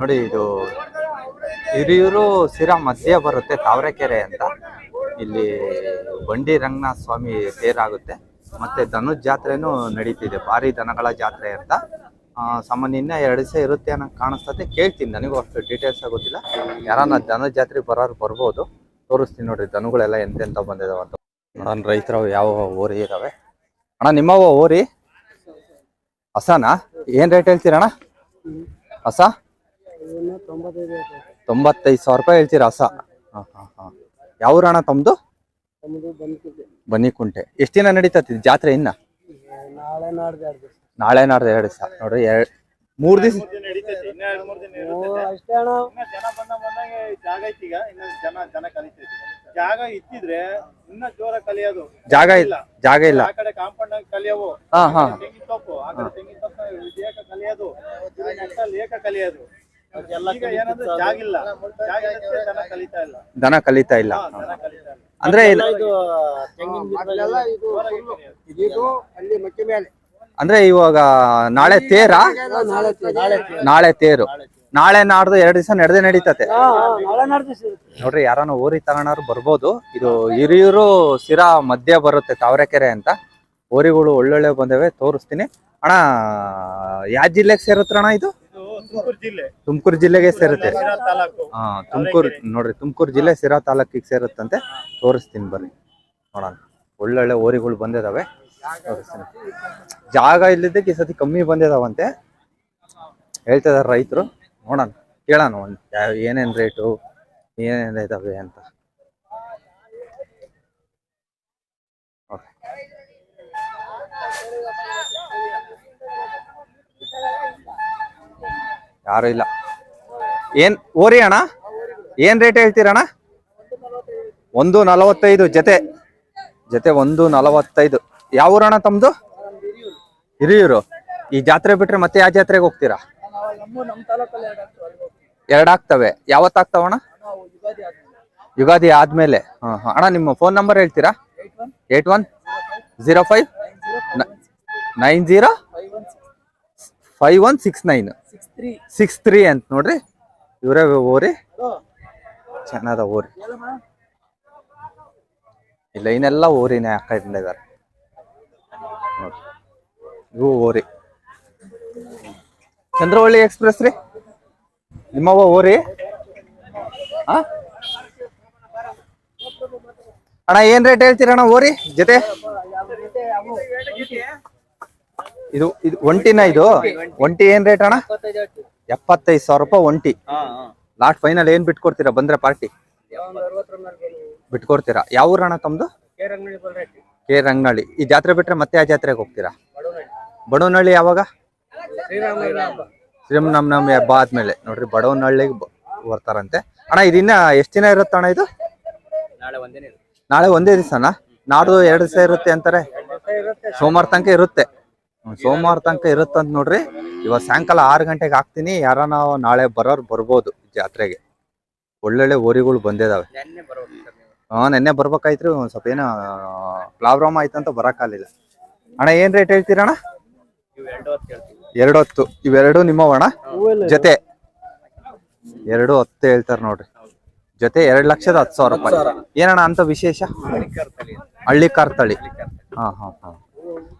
ನೋಡಿ ಇದು ಹಿರಿಯೂರು ಸಿರಾ ಮಧ್ಯೆ ಬರುತ್ತೆ ತಾವರೆಕೆರೆ ಅಂತ. ಇಲ್ಲಿ ಬಂಡಿ ರಂಗನಾಥ ಸ್ವಾಮಿ ತೇರಾಗುತ್ತೆ. ಮತ್ತೆ ಧನುಷ್ ಜಾತ್ರೆನೂ ನಡೀತಿದೆ, ಭಾರಿ ದನಗಳ ಜಾತ್ರೆ ಅಂತ. ಸಾಮಾನ್ಯ ಎರಡು ದಿವಸ ಇರುತ್ತೆ ಅನ್ನೋ ಕಾಣಿಸ್ತದೆ. ಕೇಳ್ತೀನಿ, ನನಗೂ ಅಷ್ಟು ಡೀಟೇಲ್ಸ್ ಗೊತ್ತಿಲ್ಲ. ಯಾರನ್ನ ಧನ ಜಾತ್ರೆ ಬರೋರು ಬರ್ಬೋದು. ತೋರಿಸ್ತೀನಿ ನೋಡ್ರಿ, ದನಗಳೆಲ್ಲ ಎಂತೆಂತ ಬಂದಿದಾವೆ ಅಂತ. ನೋಡೋಣ ರೈತರ, ಯಾವ ಓರಿ ಇದಾವೆ? ಅಣ್ಣ, ನಿಮ್ಮ ಓರಿ ಹಸನಾ? ಏನ್ ರೇಟ್ ಹೇಳ್ತೀರಣ್ಣ? ಹಸ? ತೊಂಬತ್ತೈದು ಸಾವಿರ ರೂಪಾಯಿ ಹೇಳ್ತೀರಾ ಹಸ ಹಾ ಹಾ ಹಾ. ಯಾವ ಅಣ್ಣ ತಮ್ದು? ಬನ್ನಿಕುಂಟೆ. ಎಷ್ಟು ದಿನ ನಡೀತತಿ ಜಾತ್ರೆ ಇನ್ನ? ನಾಳೆ ನಾಡ್ದು ಎರಡು ದಿವಸ. ನಾಳೆ ನಾಡ್ದು ಎರಡು ದಿವಸ. ನೋಡ್ರಿ ಎರಡ್ ಮೂರ್ ದಿವಸ. ಅಷ್ಟೇ ಅಣ್ಣ. ಜನ ಬಂದ ಬಂದಂಗೆ ಜಾಗ ಐತಿ ಈಗ ಇನ್ನ ಜನ ಜನ ಕಲಿತೈತಿ. ಜಾಗ ಇತ್ತಿದ್ರೆ ಇನ್ನ ಜೋರ ಕಲಿಯೋದು. ಜಾಗ ಇಲ್ಲ. ಜಾಗ ಇಲ್ಲ. ಆ ಕಡೆ ಕಾಂಪೌಂಡ್ ಕಲಿಯವು. ಹಾ ಹಾ. ತೆಂಗಿನ ತೋಪು ಆ ಕಡೆ ತೆಂಗಿನ ತಪ್ಪು ಲೇಖ ಕಲಿಯೋದು. ಲೇಖ ಕಲಿಯೋದು. ಈಗ ಏನಂದ್ರೆ ಜಾಗ ಇಲ್ಲ ಜಾಗ ಇದ್ರೆ ಜನ ಕಲಿತಾ ಇಲ್ಲ. ದನ ಕಲಿತಾ ಇಲ್ಲ. ಅಂದ್ರೆ ಇದು ತೆಂಗಿನ ಇದು ಇದು ಅಲ್ಲಿ ಮಕ್ಕಿ ಮೇಲೆ. ಅಂದ್ರೆ ಇವಾಗ ನಾಳೆ ತೇರಾ? ನಾಳೆ ತೇರು ನಾಳೆ ನಾಡ್ದು ಎರಡು ದಿವಸ ನಡೆದೇ ನಡೀತತೆ. ನೋಡ್ರಿ ಯಾರನ್ನ ಊರಿ ತಗೋಣವ್ರು ಬರ್ಬೋದು. ಇದು ಹಿರಿಯೂರು ಸಿರಾ ಮಧ್ಯ ಬರುತ್ತೆ ತಾವರೆಕೆರೆ ಅಂತ. ಊರಿಗಳು ಒಳ್ಳೊಳ್ಳೆ ಬಂದವೆ ತೋರಿಸ್ತೀನಿ. ಅಣ್ಣ ಯಾವ ಜಿಲ್ಲೆಗೆ ಸೇರುತ್ತಣ್ಣ ಇದು ಇದು? ತುಮಕೂರು ಜಿಲ್ಲೆ. ತುಮಕೂರು ಜಿಲ್ಲೆಗೆ ಸೇರುತ್ತೆ. ಹಾ ತುಮಕೂರು ನೋಡ್ರಿ ತುಮಕೂರು ಜಿಲ್ಲೆ ಸಿರಾ ತಾಲೂಕಿಗೆ ಸೇರುತ್ತಂತೆ. ತೋರಿಸ್ತೀನಿ ಬರ್ರಿ. ನೋಡೋಣ. ಒಳ್ಳೊಳ್ಳೆ ಓರಿಗಳು ಬಂದಿದಾವೆ. ತೋರಿಸ್ತೀನಿ. ಜಾಗ ಇಲ್ಲದಕ್ಕೆ ಈ ಸತಿ ಕಮ್ಮಿ ಬಂದಿದಾವಂತೆ. ಹೇಳ್ತಿದಾರೆ ರೈತರು. ನೋಡೋಣ. ಕೇಳೋಣ ಒಂದು ಏನೇನು ರೇಟು ಏನೇನು ಇದಾವೆ ಅಂತ. ಯಾರು ಇಲ್ಲ. ಏನ್ ಓರಿ ಅಣ್ಣ? ಏನ್ ರೇಟ್ ಹೇಳ್ತೀರಣ್ಣ? ಒಂದು ನಲವತ್ತೈದು ಜೊತೆ. ಜೊತೆ ಒಂದು ನಲವತ್ತೈದು. ಯಾವ ಊರಣ್ಣ ತಮ್ದು? ಹಿರಿಯೂರು. ಈ ಜಾತ್ರೆ ಬಿಟ್ರೆ ಮತ್ತೆ ಯಾವ ಜಾತ್ರೆಗೆ ಹೋಗ್ತೀರಾ? ಎರಡಾಗ್ತವೆ. ನಮ್ಮ ತಾಲೂಕಲ್ಲಿ ಎರಡು ಆಗ್ತವೆ, ಅಲ್ಲಿ ಹೋಗ್ತೀವಿ. ಎರಡ್ ಆಗ್ತವೆ ಯಾವತ್ ಆಗ್ತಾವಣ್ಣ ಯುಗಾದಿ ಆದ್ಮೇಲೆ. ಹಾ ಹಾ. ಅಣ್ಣ ನಿಮ್ಮ ಫೋನ್ ನಂಬರ್ ಹೇಳ್ತೀರಾ? Eight one. Zero one. Zero five. Nine zero. Five one six nine. Six three. ಅಂತ ನೋಡ್ರಿ. ಇವರೇ ಓರಿ. ಚೆನ್ನಾದ ಓರಿ. ಇಲ್ಲ ಈ ಲೈನ್ ಎಲ್ಲ ಓರಿನೇ ಹಾಕೊಂಡಿದ್ದಾರೆ ಇದಾರೆ ಇವು ಓರಿ. ಚಂದ್ರವಳ್ಳಿ ಎಕ್ಸ್ಪ್ರೆಸ್ ರೀ. ನಿಮ್ಮವ ಓರಿ? ಅಣ್ಣ ಏನ್ ರೇಟ್ ಹೇಳ್ತೀರಣ್ಣ ಓರಿ? ಜೊತೆ? ಇದು ಇದು ಒಂಟಿನ ಇದು? ಒಂಟಿ ಏನ್ ರೇಟ್ ಅಣ್ಣ? ಎಪ್ಪತ್ತೈದು ಸಾವಿರ ರೂಪಾಯಿ ಒಂಟಿ. ಲಾಸ್ಟ್ ಫೈನಲ್ ಏನ್ ಬಿಟ್ಕೊಡ್ತೀರಾ? ಬಂದ್ರೆ ಪಾರ್ಟಿ ಬಿಟ್ಕೊಡ್ತೀರಾ? ಯಾವ ಊರಣ್ಣ ತಮ್ದು? ಕೆ ರಂಗನಹಳ್ಳಿ. ಈ ಜಾತ್ರೆ ಬಿಟ್ರೆ ಮತ್ತೆ ಆ ಜಾತ್ರೆಗೆ ಹೋಗ್ತೀರಾ? ಬಡವನಹಳ್ಳಿ ಯಾವಾಗ? ಶ್ರೀರಾಮನವಮಿ ಹಬ್ಬ ಆದ್ಮೇಲೆ ನೋಡ್ರಿ ಬಡವನಹಳ್ಳಿಗೆ ಬರ್ತಾರಂತೆ. ಅಣ್ಣ ಇದನ್ನ ಎಷ್ಟು ದಿನ ಇರುತ್ತೆ ಅಣ್ಣ ಇದು? ನಾಳೆ ಒಂದೇ ದಿವಸನ? ನಾಡ್ದು ಎರಡು ದಿವಸ ಇರುತ್ತೆ ಅಂತಾರೆ? ಸೋಮವಾರ ತನಕ ಇರುತ್ತೆ. ಸೋಮವಾರ ತನಕ ಇರುತ್ತಂತ ನೋಡ್ರಿ. ಇವಾಗ ಸಾಯಂಕಾಲ ಆರು ಗಂಟೆಗೆ ಹಾಕ್ತೀನಿ. ಯಾರನ್ನ ನಾಳೆ ಬರೋರು ಬರ್ಬೋದು ಜಾತ್ರೆಗೆ. ಒಳ್ಳೊಳ್ಳೆ ಓರಿಗಳು ಬಂದಿದಾವೆ. ಹಾ ನೆನ್ನೆ ಬರ್ಬೇಕಾಯ್ತ್ರಿ. ಒಂದ್ ಸ್ವಲ್ಪ ಏನೋ ಪ್ರಾಬ್ಲಮ್ ಆಯ್ತಂತ ಬರಕಾಲಿಲ್ಲ ಅಣ್ಣ ಏನ್ ರೇಟ್ ಹೇಳ್ತೀರಣ್ಣ? ಎರಡು ಹೊತ್ತು ಇವೆರಡು ನಿಮ್ಮವಣ ಜೊತೆ. ಎರಡು ಹತ್ತು ಹೇಳ್ತಾರ ನೋಡ್ರಿ. ಜೊತೆ ಎರಡ್ ಲಕ್ಷದ ಹತ್ತು ಸಾವಿರ ರೂಪಾಯಿ. ಏನಣ್ಣ ಅಂತ ವಿಶೇಷ? ಹಳ್ಳಿ ಕಾರ್ತಳಿ ಹಾ ಹಾ ಹಾ.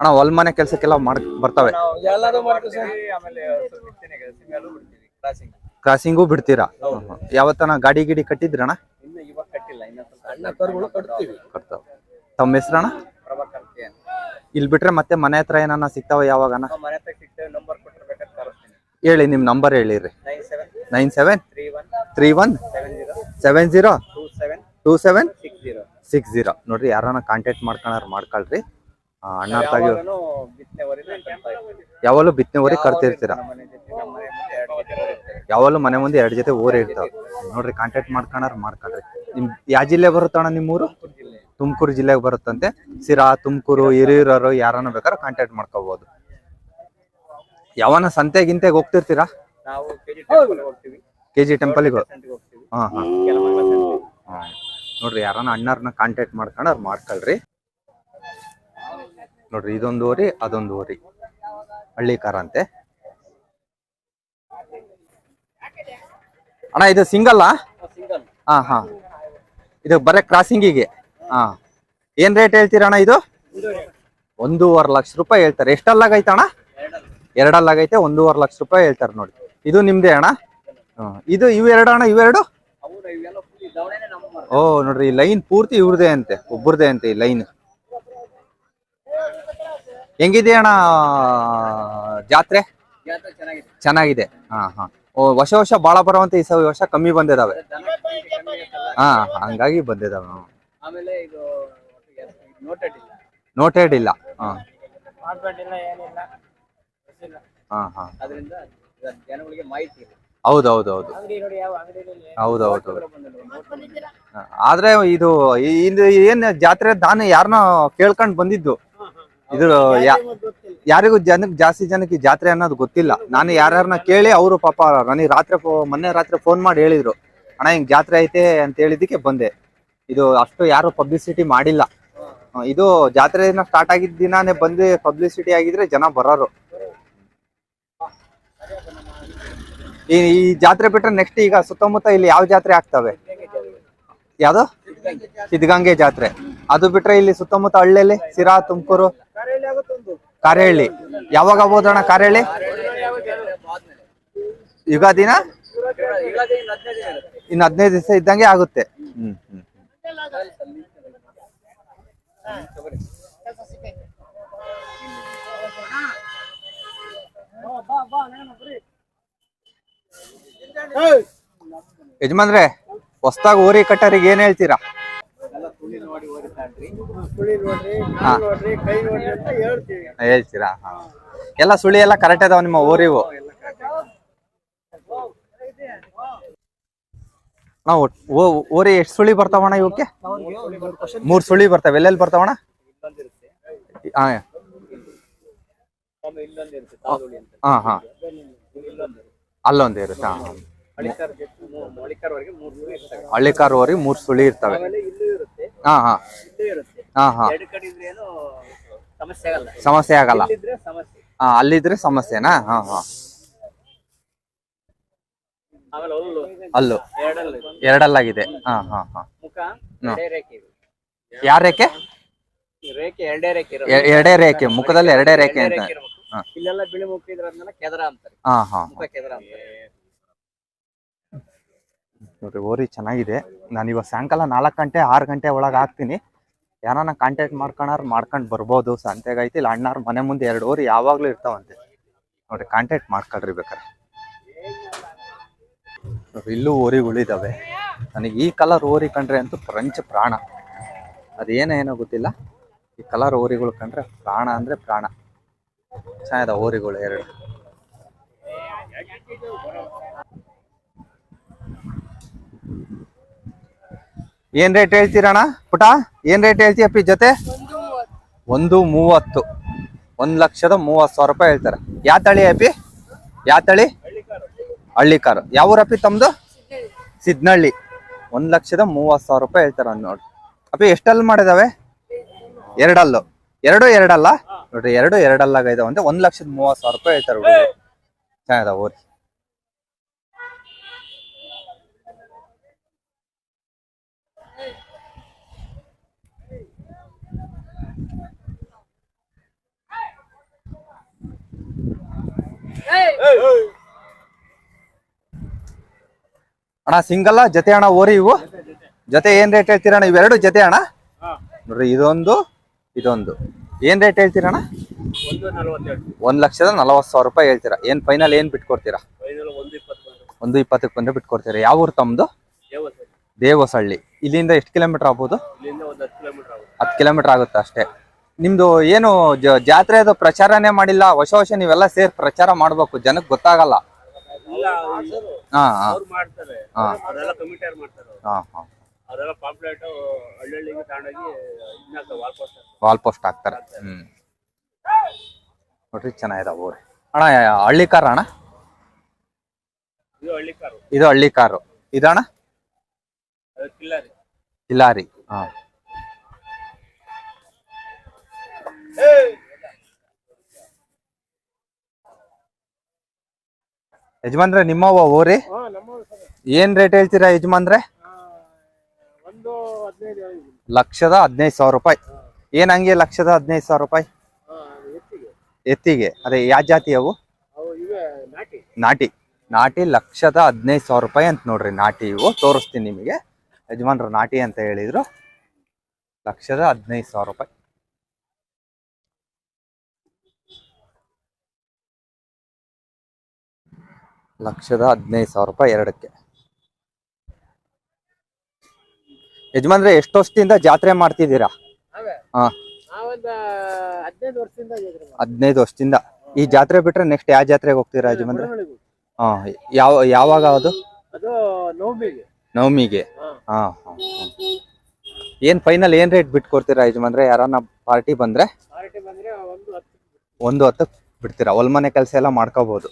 ಅಣ್ಣ ಹೊಲ್ ಮನೆ ಕೆಲ್ಸಕ್ಕೆಲ್ಲ ಮಾಡ್ ಬರ್ತವೆ. ಕ್ರಾಸಿಂಗ್ ಕ್ರಾಸಿಂಗು ಬಿಡ್ತೀರಾ? ಯಾವತ್ತನ ಗಾಡಿ ಗಿಡಿ ಕಟ್ಟಿದ್ರಣ ಕಟ್ತಾವ. ತಮ್ಮ ಅಂತ. ಇಲ್ಲಿ ಬಿಟ್ರೆ ಮತ್ತೆ ಮನೆ ಹತ್ರ ಏನನ್ನ ಸಿಗ್ತಾವ ಯಾವಾಗನ ಹೇಳಿ ನಿಮ್ ನಂಬರ್ ಹೇಳಿರಿ. Nine seven three one seven zero seven two seven six zero ನೋಡ್ರಿ ಯಾರನ್ನ ಕಾಂಟ್ಯಾಕ್ಟ್ ಮಾಡ್ಕೊಳಾರ ಮಾಡ್ಕೊಳ್ರಿ. ಅಣ್ಣ ತಾಗಿ ಯಾವಾಗಲೂ ಬಿತ್ತನೆ ಊರಿಗೆ ಕರ್ತಿರ್ತೀರ ಯಾವಾಗಲೂ ಮನೆ ಮುಂದೆ ಎರಡು ಜೊತೆ ಊರೇ ಇರ್ತಾವ. ನೋಡ್ರಿ ಕಾಂಟ್ಯಾಕ್ಟ್ ಮಾಡ್ಕೊಂಡ್ರೆ ಮಾಡ್ಕೊಳ್ರಿ ನಿಮ್ ಯಾವ ಜಿಲ್ಲೆ ಬರುತ್ತಣ್ಣ ನಿಮ್ಮೂರು ತುಮಕೂರು ಜಿಲ್ಲೆಗೆ ಬರುತ್ತಂತೆ. ಸಿರಾ ತುಮಕೂರು ಹಿರಿಯೂರರು ಯಾರನ್ನ ಬೇಕಾದ್ರೆ ಕಾಂಟ್ಯಾಕ್ಟ್ ಮಾಡ್ಕೋಬಹುದು ಯಾವನ ಸಂತೆ ಗಿಂತೆಗೆ ಹೋಗ್ತಿರ್ತೀರಾ? ನಾವು ಕೆ ಜಿ ಟೆಂಪಲ್ಗೆ ಹೋಗ್ತೀವಿ. ಹಾ ಹಾ. ನೋಡ್ರಿ ಯಾರನ್ನ ಅಣ್ಣಾರನ್ನ ಕಾಂಟ್ಯಾಕ್ಟ್ ಮಾಡ್ಕೊಂಡು ಅವ್ರು ಮಾಡ್ಕೊಳ್ರಿ. ನೋಡ್ರಿ ಇದೊಂದು ಹೋರಿ ಅದೊಂದು ಹೋರಿ ಹಳ್ಳಿ ಕಾರ ಅಂತೆ. ಅಣ್ಣ ಇದು ಸಿಂಗಲ್ ಸಿಂಗಲ್ ಹಾ ಹಾ. ಇದು ಬರೇ ಕ್ರಾಸಿಂಗಿಗೆ ಹಾ. ಏನ್ ರೇಟ್ ಹೇಳ್ತೀರಾ ಅಣ್ಣ ಇದು? ಒಂದೂವರೆ ಲಕ್ಷ ರೂಪಾಯಿ ಹೇಳ್ತಾರೆ. ಎಷ್ಟಲ್ಲಾಗೈತೆ ಅಣ್ಣ? ಎರಡಲ್ಲಾಗೈತೆ ಒಂದೂವರೆ ಲಕ್ಷ ರೂಪಾಯಿ ಹೇಳ್ತಾರೆ ನೋಡಿ. ಇದು ನಿಮ್ದೇ ಅಣ್ಣ. ಇದು ಇವೆರಡು ಅಣ್ಣ ಇವೆರಡು ಓ ನೋಡ್ರಿ ಈ ಲೈನ್ ಪೂರ್ತಿ ಇವ್ರದೇ ಅಂತೆ ಒಬ್ಬರದೇ ಅಂತೆ ಈ ಲೈನ್ ಹೆಂಗಿದೆ ಅಣ್ಣ ಜಾತ್ರೆ? ಚೆನ್ನಾಗಿದೆ. ಹಾ ಹಾ. ಓ ವರ್ಷ ವರ್ಷ ಬಾಳ ಬರುವಂತ ಈ ಸವಿ ವರ್ಷ ಕಮ್ಮಿ ಬಂದಿದಾವೆ. ಹಾ ಹಂಗಾಗಿ ಬಂದಿದಾವೆ ನೋಟೆಡ್ ಇಲ್ಲ. ಹಾ. ಹಾ ಹಾ. ಯಾವ ಅಂಗಡಿಯಲ್ಲಿ ಹೌದೌದು ಆದ್ರೆ ಇದು ಏನ್ ಜಾತ್ರೆ ದಾನ ಯಾರನ್ನ ಕೇಳ್ಕೊಂಡ್ ಬಂದಿದ್ದು. ಇದು ಯಾರಿಗೂ ಜನಕ್ಕೆ ಜಾಸ್ತಿ ಜನಕ್ಕೆ ಜಾತ್ರೆ ಅನ್ನೋದು ಗೊತ್ತಿಲ್ಲ. ನಾನು ಯಾರ್ಯಾರನ್ನ ಕೇಳಿ ಅವರು ಪಾಪ ನನಗೆ ರಾತ್ರಿ ಮೊನ್ನೆ ರಾತ್ರಿ ಫೋನ್ ಮಾಡಿ ಹೇಳಿದ್ರು. ಅಣ್ಣ ಹಿಂಗ್ ಜಾತ್ರೆ ಐತೆ ಅಂತ ಹೇಳಿದಕ್ಕೆ ಬಂದೆ. ಇದು ಅಷ್ಟು ಯಾರು ಪಬ್ಲಿಸಿಟಿ ಮಾಡಿಲ್ಲ. ಇದು ಜಾತ್ರೆ ಸ್ಟಾರ್ಟ್ ಆಗಿದ್ದ ದಿನಾನೇ ಬಂದು ಪಬ್ಲಿಸಿಟಿ ಆಗಿದ್ರೆ ಜನ ಬರೋರು. ಈ ಈ ಜಾತ್ರೆ ಬಿಟ್ರೆ ನೆಕ್ಸ್ಟ್ ಈಗ ಸುತ್ತಮುತ್ತ ಇಲ್ಲಿ ಯಾವ ಜಾತ್ರೆ ಆಗ್ತವೆ? ಯಾವ್ದು? ಸಿದ್ಧಗಂಗೆ ಜಾತ್ರೆ. ಅದು ಬಿಟ್ರೆ ಇಲ್ಲಿ ಸುತ್ತಮುತ್ತ ಹಳ್ಳಿಯಲ್ಲಿ ಸಿರಾ ತುಮಕೂರು ಕಾರೇಹಳ್ಳಿ. ಯಾವಾಗ ಹೋದಣ್ಣ ಕಾರೇಹಳ್ಳಿ? ಯುಗಾದಿನ ಇನ್ನು ಹದಿನೈದು ದಿವಸ ಇದ್ದಂಗೆ ಆಗುತ್ತೆ. ಹ್ಮ್ ಹ್ಮ್. ಯಜಮಾನ್ರೆ ಹೊಸ್ದಾಗ್ ಊರಿ ಕಟ್ಟರಿಗೆ ಏನ್ ಹೇಳ್ತೀರಾ? ಹೇಳ್ತೀರಾ. ಎಲ್ಲ ಸುಳಿ ಎಲ್ಲ ಕರೆಕ್ಟ್ ಅದಾವ ನಿಮ್ಮ ಊರಿವು ನಾವು ಊರಿ ಎಷ್ಟು ಸುಳಿ ಬರ್ತಾವಣ್ಣ ಇವಕ್ಕೆ ಮೂರ್ ಸುಳಿ ಬರ್ತಾವೆ. ಎಲ್ಲೆಲ್ಲಿ ಇಲ್ಲೊಂದಿರುತ್ತೆ ಹಾ. ಹಾ ಅಲ್ಲೊಂದು ಇರುತ್ತೆ. ಹಳಿಕಾರ್ ಮೊಳಿಕಾರ್ವರೆಗೆ ಮೂರು ಸುಳಿ ಇರ್ತವೆ. ಹಾ ಹಾ. ಹಾ ಹಾ. ಇದ್ರೆ ಸಮಸ್ಯೆ ಆಗಲ್ಲ. ಹಾ ಅಲ್ಲಿದ್ರೆ ಸಮಸ್ಯೆನಾ? ಹಾ ಹಾ. ಅಲ್ಲು ಅಲ್ಲು ಎರಡಲ್ಲ. ಎರಡಲ್ಲಾಗಿದೆ. ಹಾ ಹಾ ಹಾ. ಯಾರ ರೇಖೆ? ಎರಡೇ ರೇಖೆ ಮುಖದಲ್ಲಿ ಎರಡೇ ರೇಖೆ ಅಂತ. ಇಲ್ಲೆಲ್ಲ ಬಿಳಿ ಮುಖ ಇದ್ರದ್ನೆಲ್ಲ ಕೆದರ ಅಂತಾರೆ. ಹಾ ಹಾ ಕೆದರ ಅಂತಾರೆ. ನೋಡ್ರಿ ಓರಿ ಚೆನ್ನಾಗಿದೆ. ನಾನು ಇವಾಗ ಸಾಯಂಕಾಲ ನಾಲ್ಕು ಗಂಟೆ, ಆರು ಗಂಟೆ ಒಳಗೆ ಹಾಕ್ತೀನಿ. ಯಾರನ್ನ ಕಾಂಟ್ಯಾಕ್ಟ್ ಮಾಡ್ಕೊಳಾರ ಮಾಡ್ಕೊಂಡು ಬರ್ಬೋದು ಸಂತೆಗೈತಿ ಇಲ್ಲ ಅಣ್ಣಾರ ಮನೆ ಮುಂದೆ ಎರಡು ಓರಿ ಯಾವಾಗಲೂ ಇರ್ತಾವಂತೆ. ನೋಡ್ರಿ ಕಾಂಟ್ಯಾಕ್ಟ್ ಮಾಡ್ಕೊಳ್ರಿ ಬೇಕಾರೆ. ಇಲ್ಲೂ ಓರಿಗಳಿದ್ದಾವೆ ನನಗೆ ಈ ಕಲರ್ ಓರಿ ಕಂಡ್ರೆ ಅಂತೂ ಫ್ರೆಂಚ್ ಪ್ರಾಣ. ಅದೇನೇನೋ ಗೊತ್ತಿಲ್ಲ. ಈ ಕಲರ್ ಓರಿಗಳು ಕಂಡ್ರೆ ಪ್ರಾಣ ಅಂದರೆ ಪ್ರಾಣ. ಚೆನ್ನಾಗಿದೆ ಓರಿಗಳು ಎರಡು. ಏನ್ ರೇಟ್ ಹೇಳ್ತೀರಣ್ಣ ಪುಟ? ಏನ್ ರೇಟ್ ಹೇಳ್ತೀಯಪ್ಪಿ ಜೊತೆ? ಒಂದು ಮೂವತ್ತು. ಒಂದ್ ಲಕ್ಷದ ಮೂವತ್ತು ಸಾವಿರ ರೂಪಾಯಿ ಹೇಳ್ತಾರೆ. ಯಾವ ತಳಿ ಅಪ್ಪಿ? ಯಾವ ತಳಿ? ಹಳ್ಳಿ ಕಾರು ಯಾವ ಊರಪ್ಪಿ ತಮ್ದು? ಸಿದ್ನಹಳ್ಳಿ ಒಂದ್ ಲಕ್ಷದ ಮೂವತ್ತು ಸಾವಿರ ರೂಪಾಯಿ ಹೇಳ್ತಾರೆ ನೋಡಿ. ಅಪ್ಪಿ ಎಷ್ಟಲ್ಲಿ ಮಾಡಿದಾವೆ? ಎರಡಲ್ಲು. ಎರಡು ಎರಡಲ್ಲ? ನೋಡ್ರಿ, ಎರಡು ಎರಡಲ್ಲಾಗ ಅಂದ್ರೆ ಒಂದ್ ಲಕ್ಷದ ಮೂವತ್ತು ಸಾವಿರ ರೂಪಾಯಿ ಹೇಳ್ತಾರೆ ಹುಡುಗರು. ಓದಿ ಅಣ್ಣ ಸಿಂಗಲ್ಲ ಜೊತೆ ಅಣ್ಣ ಓರಿ ಇವು? ಜೊತೆ ಏನ್ ರೇಟ್ ಹೇಳ್ತೀರಣ್ಣ ಇವೆರಡು ಜೊತೆ ಅಣ್ಣ? ನೋಡ್ರಿ ಇದೊಂದು ಇದೊಂದು. ಏನ್ ರೇಟ್ ಹೇಳ್ತೀರಣ್ಣ ಒಂದು ಲಕ್ಷದ ನಲವತ್ತು ಸಾವಿರ ರೂಪಾಯಿ ಹೇಳ್ತೀರಾ. ಏನ್ ಫೈನಲ್ ಏನ್ ಬಿಟ್ಕೊಡ್ತೀರಾ? ಒಂದು ಇಪ್ಪತ್ತು ಒಂದು ಇಪ್ಪತ್ತಕ್ಕೆ ಬಂದ್ರೆ ಬಿಟ್ಕೊಡ್ತೀರಾ. ಯಾವ ಊರು ತಮ್ದು? ದೇವಸಳ್ಳಿ. ಇಲ್ಲಿಂದ ಎಷ್ಟು ಕಿಲೋಮೀಟರ್ ಆಗ್ಬೋದು? ಹತ್ತು ಕಿಲೋಮೀಟರ್ ಆಗುತ್ತೆ ಅಷ್ಟೇ. ನಿಮ್ದು ಏನು ಜಾತ್ರೆ ಅದು ಪ್ರಚಾರನೇ ಮಾಡಿಲ್ಲ ಹೊಸ ವರ್ಷ ನೀವೆಲ್ಲ ಸೇರ್ ಪ್ರಚಾರ ಮಾಡ್ಬೇಕು ಜನಕ್ಕೆ ಗೊತ್ತಾಗಲ್ಲ. ಇಲ್ಲ ಹಾ ಹಾ. ಅವ್ರು ಮಾಡ್ತಾರೆ. ಹಾ. ಅವರೆಲ್ಲ ಮಾಡ್ತಾರೆ ಅವ್ರು. ಹಾ ಹಾ. ಅವರೆಲ್ಲ ಪಾಂಪ್ಲೆಟ್ ಹಳ್ಳಿಗೆ ತಗೊಂಡೋಗಿ ಇದನ್ನ ವಾಲ್ ಪೋಸ್ಟ್ ವಾಲ್ ಪೋಸ್ಟ್ ಹಾಕ್ತಾರೆ. ಹ್ಮ್. ನೋಡ್ರಿ ಚೆನ್ನಾಗಿದಾವ ಊರಿ. ಅಣ್ಣ ಹಳ್ಳಿ ಕಾರ್ ಅಣ್ಣ? ಇದು ಹಳ್ಳಿ ಕಾರು. ಇದಣ್ಣ? ಕಿಲ್ಲರಿ. ಹಾ. ಯಜಮಾನ್ರೆ ನಿಮ್ಮವ ಓರಿ ಏನ್ ರೇಟ್ ಹೇಳ್ತೀರಾ ಯಜಮಾನ್ರೆ? ಲಕ್ಷದ ಹದಿನೈದು ಸಾವಿರ ರೂಪಾಯಿ. ಏನ್ ಹಂಗೆ ಲಕ್ಷದ ಹದಿನೈದು ಸಾವಿರ ರೂಪಾಯಿ? ಎತ್ತಿಗೆ. ಅದೇ ಯಾವ ಜಾತಿ ಅವು? ನಾಟಿ. ನಾಟಿ ಲಕ್ಷದ ಹದಿನೈದು ಸಾವಿರ ರೂಪಾಯಿ ಅಂತ ನೋಡ್ರಿ ನಾಟಿ ಇವು. ತೋರಿಸ್ತೀನಿ ನಿಮಗೆ. ಯಜಮಾನ್ರು ನಾಟಿ ಅಂತ ಹೇಳಿದ್ರು. ಲಕ್ಷದ ಹದಿನೈದು ಸಾವಿರ ರೂಪಾಯಿ. ಲಕ್ಷದ ಹದಿನೈದು ಸಾವಿರ ರೂಪಾಯಿ ಎರಡಕ್ಕೆ. ಯಜಮಾನ್ರೆ ಎಷ್ಟು ವರ್ಷದಿಂದ ಜಾತ್ರೆ ಮಾಡ್ತಿದ್ದೀರಾ? ಹಾ. ಹದಿನೈದು ವರ್ಷದಿಂದ ಈ ಜಾತ್ರೆ ಬಿಟ್ರೆ ನೆಕ್ಸ್ಟ್ ಯಾವ ಜಾತ್ರೆಗೆ ಹೋಗ್ತೀರಾ ಯಜಮಾನ್ರೆ. ಹಾ ಯಾವ ಯಾವಾಗ ಅದು? ನವಮಿಗೆ. ಹಾ. ಹಾ. ಏನ್ ಫೈನಲ್ ಏನ್ ರೇಟ್ ಬಿಟ್ಕೊಡ್ತೀರಾ ಯಜಮಾನ್ರೆ? ಯಾರನ್ನ ಪಾರ್ಟಿ ಬಂದ್ರೆ? ಒಂದು ಹತ್ತು ಒಂದು ಹತ್ತಕ್ಕೆ ಬಿಡ್ತೀರಾ? ಒಲ್ಮನೆ ಕೆಲಸ ಎಲ್ಲ ಮಾಡ್ಕೋಬಹುದು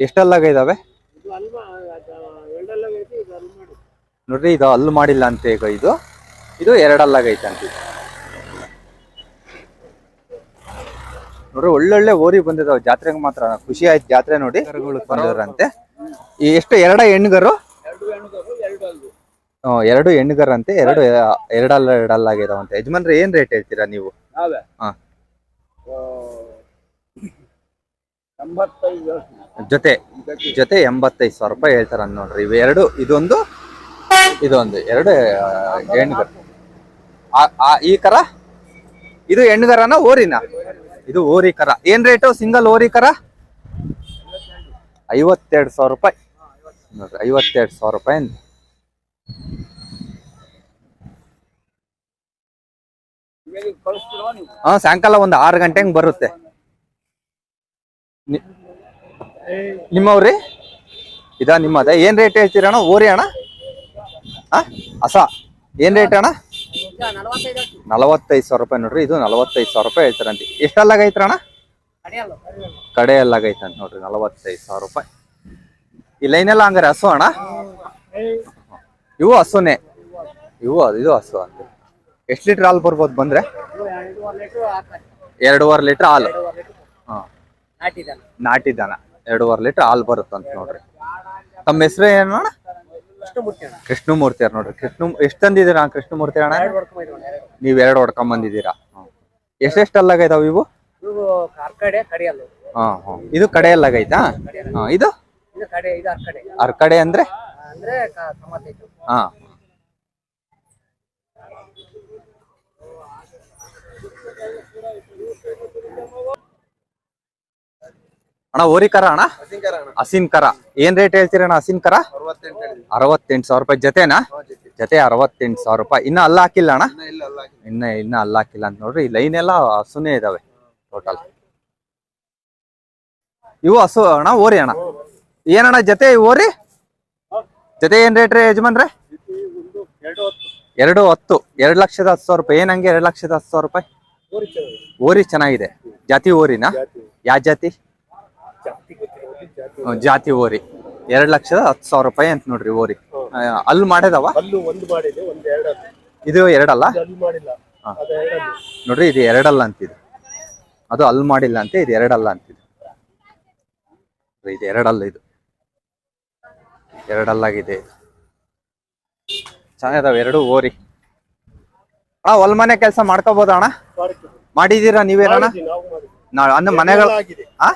ಎಷ್ಟೆಲ್ಲಾಗ ಇದಾವೆ? ನೋಡ್ರಿ ಅಲ್ಮ ಎರಡಲ್ಲ ಐತಿ ಇದು ಅಲ್ಲಿ ಮಾಡಿ ನೋಡ್ರಿ ಇದು ಅಲ್ಲು ಮಾಡಿಲ್ಲ ಅಂತ ಈಗ ಇದು. ಇದು ಎರಡಲ್ಲಾಗೈತೆ ಅಂತ. ನೋಡ್ರಿ ಒಳ್ಳೊಳ್ಳೆ ಓರಿ ಬಂದಿದಾವೆ. ಜಾತ್ರೆಗೆ ಮಾತ್ರ ಖುಷಿ ಆಯ್ತು ಜಾತ್ರೆ ನೋಡಿ. ಬಂದಿದ್ರಂತೆ ಈ ಎಷ್ಟು ಎರಡ ಹೆಣ್ಗರು? ಎರಡು ಹೆಣ್ಣುಗಳು ಎರಡು ಅಲ್ಲು. ಹ್ಮ್, ಎರಡು ಹೆಣ್ಗರಂತೆ ಎರಡು ಎರಡಲ್ಲ ಎರಡಲ್ಲಾಗಿದಾವಂತೆ ಯಜಮಾನ್ರೆ ಏನ್ ರೇಟ್ ಹೇಳ್ತೀರಾ ನೀವು? ನಾವೇ? ಹಾ. ಜೊತೆ ಜೊತೆ ಎಂಬತ್ತೈದು ಸಾವಿರ ರೂಪಾಯಿ ಹೇಳ್ತಾರ ನೋಡ್ರಿ. ಇವೆರಡು ಇದೊಂದು ಇದೊಂದು, ಎರಡು ಹೆಣ್ಗರ ಈ ಕರ? ಇದು ಹೆಣ್ಗರನ ಓರಿನ ಇದು ಓರಿ ಕರ. ಏನ್ ರೇಟು? ಸಿಂಗಲ್ ಓರಿ ಕರ? ಐವತ್ತೆರಡು ಸಾವಿರ ರೂಪಾಯಿ. ನೋಡ್ರಿ, ಐವತ್ತೆರಡು ಸಾವಿರ ರೂಪಾಯಿ ಹಾ, ಸಾಯಂಕಾಲ ಒಂದು ಆರು ಗಂಟೆಗೆ ಬರುತ್ತೆ. ನಿಮ್ಮವ್ರಿ? ಇದಾ ನಿಮ್ಮದ? ಏನ್ ರೇಟ್ ಹೇಳ್ತೀರಣ್ಣ? ಓರಿ ಅಣ್ಣ? ಹಸ ಏನ್ ರೇಟ್ ಅಣ್ಣ? ನಲವತ್ತೈದು ಸಾವಿರ ರೂಪಾಯಿ ನೋಡ್ರಿ, ಇದು ನಲವತ್ತೈದು ಸಾವಿರ ರೂಪಾಯಿ ಹೇಳ್ತಾರಂತೆ. ಎಷ್ಟಲ್ಲಾಗೈತ್ರ ಅಣ್ಣ ಕಡೆ ಎಲ್ಲ ಎಲ್ಲಾಗೈತಂತ ನೋಡ್ರಿ, ನಲವತ್ತೈದು ಸಾವಿರ ರೂಪಾಯಿ. ಈ ಲೈನ್ ಎಲ್ಲ ಹಂಗಾರೆ ಹಸು ಅಣ್ಣ? ಇವು ಹಸುನೇ. ಇವು ಇದು ಹಸು ಅಂತ. ಎಷ್ಟು ಲೀಟರ್ ಹಾಲು ಬರ್ಬೋದು ಬಂದ್ರೆ? ಎರಡೂವರೆ ಲೀಟರ್ ಹಾಲು. ನಾಟಿ ದನ. ಎರಡೂವರೆ ಲೀಟರ್ ಹಾಲು ಬರುತ್ತಂತ ನೋಡ್ರಿ. ತಮ್ಮ ಹೆಸರು ಏನಣ್ಣ ಕೃಷ್ಣಮೂರ್ತಿ ಅವ್ರ ನೋಡ್ರಿ. ಕೃಷ್ಣ ಎಷ್ಟು ತಂದಿದ್ದೀರಾ ಕೃಷ್ಣಮೂರ್ತಿ ಅಣ್ಣ? ನೀವು ಎರಡು ಹೊಡ್ಕೊಂಡ್ ಬಂದಿದ್ದೀರಾ? ಎಷ್ಟೆಷ್ಟು ಅಲ್ಲಾಗ ಇದಾವ ಇವು? ಹಾ ಹಾ ಇದು ಕಡೆ ಅಲ್ಲಾಗೈತಾ ಹಾ ಇದು? ಇದು ಕಡೆ ಇದು ಅರ್ಕಡೆ. ಅರ್ ಅಂದ್ರೆ? ಹಾ. ಅಣ್ಣ ಓರಿ ಕರ ಅಣ್ಣ? ಹಸಿನ್ ಕರ ಏನ್ ರೇಟ್ ಹೇಳ್ತೀರಣ್ಣ ಹಸಿನ್ ಕರ? ಅರವತ್ತೆಂಟು ಸಾವಿರ ರೂಪಾಯಿ ಜೊತೆನಾ? ಜೊತೆ. ಅರವತ್ತೆಂಟು ಸಾವಿರ ರೂಪಾಯಿ. ಇನ್ನ ಅಲ್ಲ ಹಾಕಿಲ್ಲ ಅಣ್ಣ? ಇನ್ನ ಇನ್ನ ಅಲ್ಲ ಹಾಕಿಲ್ಲ ಅಂತ ನೋಡ್ರಿ. ಲೈನ್ ಎಲ್ಲ ಹಸುನೇ ಇದಾವೆ ಟೋಟಲ್ ಇವು ಹಸು ಅಣ್ಣ ಓರಿ ಅಣ್ಣ. ಏನಣ್ಣ ಜೊತೆ ಓರಿ ಜೊತೆ ಏನ್ ರೇಟ್ ರೀ ಯಜಮಾನ್ರೆ? ಎರಡು ಹೊತ್ತು. ಎರಡು ಲಕ್ಷದ ಹತ್ತು ಸಾವಿರ ರೂಪಾಯಿ. ಏನ್ ಹಂಗೆ ಎರಡು ಲಕ್ಷದ ಹತ್ತು ಸಾವಿರ ರೂಪಾಯಿ? ಓರಿ ಚೆನ್ನಾಗಿದೆ. ಜಾತಿ ಓರಿನಾ ಯಾವ ಜಾತಿ? ಜಾತಿ ಓರಿ. ಎರಡ್ ಲಕ್ಷದ ಹತ್ತು ಸಾವಿರ ರೂಪಾಯಿ ಅಂತ ನೋಡ್ರಿ ಓರಿ. ಅಲ್ಲಿ ಮಾಡಿದವ? ಅಲ್ಲೂ ಒಂದು ಮಾಡಿದೆ ಒಂದು ಎರಡು ಇದು ಎರಡಲ್ಲ? ಇದು ಅಲ್ಲಿ ಮಾಡಿಲ್ಲ. ಹಾ. ಅದು ಎರಡಲ್ಲಿ. ನೋಡ್ರಿ ಇದು ಎರಡಲ್ಲ ಅಂತಿದೆ ಅದು ಅಲ್ಲಿ ಮಾಡಿಲ್ಲ ಅಂತ ಇದು ಎರಡಲ್ಲ ಅಂತಿದೆ ಇದು. ಎರಡಲ್ಲ ಇದು. ಎರಡಲ್ಲಾಗಿದೆ. ಇದು. ಚೆನ್ನಾಗಿದಾವೆ ಎರಡು ಓರಿ. ಅಣ್ಣ ಹೊಲ್ ಮನೆ ಕೆಲಸ ಮಾಡ್ಕೋಬೋದ ಅಣ್ಣ? ಮಾಡ್ತೀವಿ. ಮಾಡಿದೀರಾ ನೀವೇನಣ್ಣ? ಮಾಡಿದ್ವಿ, ನಾವು ಮಾಡಿದ್ವಿ. ನಾ ಅಂದ್ರೆ ಮನೆಗಳ ಆಗಿದೆ ಆ?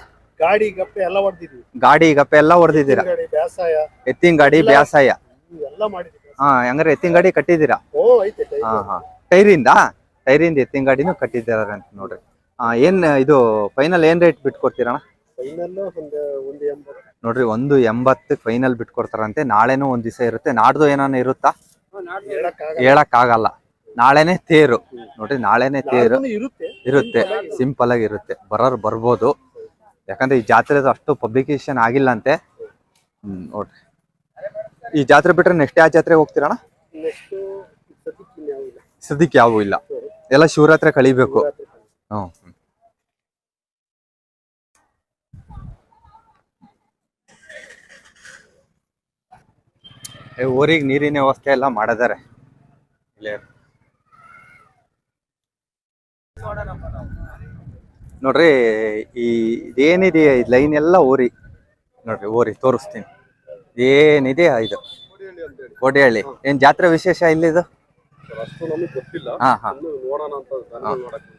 ಗಾಡಿ ಗಪ್ಪೆ ಎಲ್ಲ ಹೊಡೆದಿದ್ವಿ ಗಾಡಿ ಗಪ್ಪೆ ಎಲ್ಲ ಹೊಡೆದಿದ್ದೀರಾ? ಗಾಡಿ ಎತ್ತಿನ ಗಾಡಿ ಬ್ಯಾಸಾಯ. ಎಲ್ಲ ಮಾಡಿದ್ವಿ ಹಾ ಹಂಗಾರೆ ಎತ್ತಿನ ಗಾಡಿ ಕಟ್ಟಿದ್ದೀರಾ? ಓ ಐತೆ. ಹಾ ಹಾ. ಟೈರಿಂದ? ಟೈರಿಂದ ಎತ್ತಿನ ಗಾಡಿನೂ ಕಟ್ಟಿದ್ದಾರೆ ಅಂತ ನೋಡ್ರಿ. ಹಾ ಏನ್ ಇದು ಫೈನಲ್ ಏನ್ ರೇಟ್ ಬಿಟ್ಕೊಡ್ತೀರಣ್ಣ? ಫೈನಲ್ ಒಂದು ಒಂದು ಎಂಬತ್ತು. ನೋಡ್ರಿ ಒಂದು ಎಂಬತ್ತು ಫೈನಲ್ ಬಿಟ್ಕೊಡ್ತಾರಂತೆ. ನಾಳೆನೂ ಒಂದ್ ದಿವಸ ಇರುತ್ತೆ. ನಾಡ್ದು ಏನಾನ ಇರುತ್ತಾ? ಹೇಳಕ್ಕಾಗಲ್ಲ. ಹೇಳಕ್ ಆಗಲ್ಲ. ನಾಳೆನೆ ತೇರು. ನೋಡ್ರಿ ನಾಳೆನೆ ತೇರು. ಅದನ್ನು ಇರುತ್ತೆ. ಇರುತ್ತೆ. ಸಿಂಪಲ್ ಆಗಿ ಇರುತ್ತೆ. ಬರೋರು ಬರ್ಬೋದು. ಯಾಕಂದ್ರೆ ಈ ಜಾತ್ರೆ ಅಷ್ಟು ಪಬ್ಲಿಕೇಶನ್ ಆಗಿಲ್ಲ ಅಂತೆ. ಹ್ಮ್ ಈ ಜಾತ್ರೆ ಬಿಟ್ರೆ ನೆಕ್ಸ್ಟ್ ಯಾವ ಜಾತ್ರೆಗೆ ಹೋಗ್ತೀರಣ್ಣ? ಸದ್ಯಕ್ಕೆ ಯಾವೂ ಇಲ್ಲ. ಎಲ್ಲ ಶಿವರಾತ್ರಿ ಕಳಿಬೇಕು. ಹ್ಮ್ ಊರಿಗೆ ನೀರಿನ ವ್ಯವಸ್ಥೆ ಎಲ್ಲ ಮಾಡಿದ್ದಾರೆ. ಇಲ್ಲೇ ನೋಡ್ರಿ ಈ ಇದೇನಿದೆ ಲೈನ್ ಎಲ್ಲ ಓರಿ. ನೋಡ್ರಿ ಓರಿ ತೋರಿಸ್ತೀನಿ. ಏನಿದೆ ಇದು? ಕೋಡಿಹಳ್ಳಿ ಏನ್ ಜಾತ್ರೆ ವಿಶೇಷ ಇಲ್ಲಿದು? ಹಾ ಹಾ.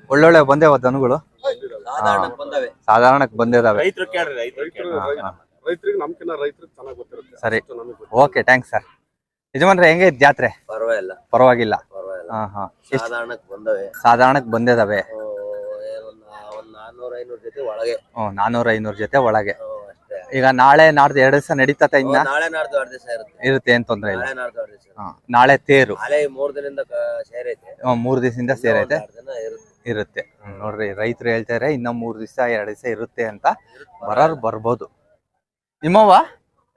ಒಳ್ಳೊಳ್ಳೆ ಬಂದೇವ ದನಗಳು. ಸಾಧಾರಣಕ್ಕೆ ಬಂದಿದಾವೆ. ರೈತರು ಕೇಳ್ರಿ ರೈತರು ರೈತರು ರೈತರಿಗೆ ನಮ್ಕಿನ್ನ ಗೊತ್ತಿರುತ್ತೆ. ಸರಿ. ಓಕೆ ಥ್ಯಾಂಕ್ಸ್ ಸರ್ ಯಜಮಾನ್ರೆ ಹೆಂಗೆ ಜಾತ್ರೆ? ಪರವಾಗಿಲ್ಲ. ಪರವಾಗಿಲ್ಲ. ಪರವಾಗಿಲ್ಲ. ಹಾ ಹಾ. ಸಾಧಾರಣಕ್ಕೆ ಬಂದವೆ. ಸಾಧಾರಣಕ್ಕೆ ಬಂದಿದಾವೆ. ಒಂದ್ ನಾನ್ನೂರ ಐನೂರ ಜೊತೆ ಒಳಗೆ. ಹ್ಮ್ ನಾನೂರ ಐನೂರ್ ಜೊತೆ ಒಳಗೆ. ಅಷ್ಟೇ. ಈಗ ನಾಳೆ ನಾಡ್ದು ಎರಡ್ ದಿವಸ ನಡೀತತ ಇನ್ನ? ನಾಳೆ ನಾಡ್ದು ಎರಡು ದಿವಸ ಇರುತ್ತೆ. ಇರುತ್ತೆ ಏನ್ ತೊಂದ್ರೆ ಇಲ್ಲ. ನಾಳೆ ನಾಡ್ದು ಎರಡು ದಿವಸ ಹಾ, ನಾಳೆ ತೇರು. ನಾಳೆ ಮೂರ್ ದಿನದಿಂದ ಕ- ಸೇರೈತೆ. ಹ್ಮ್, ಮೂರ್ ದಿವಸದಿಂದ ಸೇರೈತೆ ಒಂದ್ ಎರಡ್ ದಿನ ಇರುತ್ತೆ. ಇರುತ್ತೆ. ಹ್ಮ್, ನೋಡ್ರಿ ರೈತರು ಹೇಳ್ತಾರೆ ಇನ್ನ ಮೂರ್ ದಿವಸ ಎರಡ್ ದಿವಸ ಇರುತ್ತೆ ಅಂತ ಬರೋರು ಬರ್ಬೋದು. ನಿಮ್ಮವ್ವ?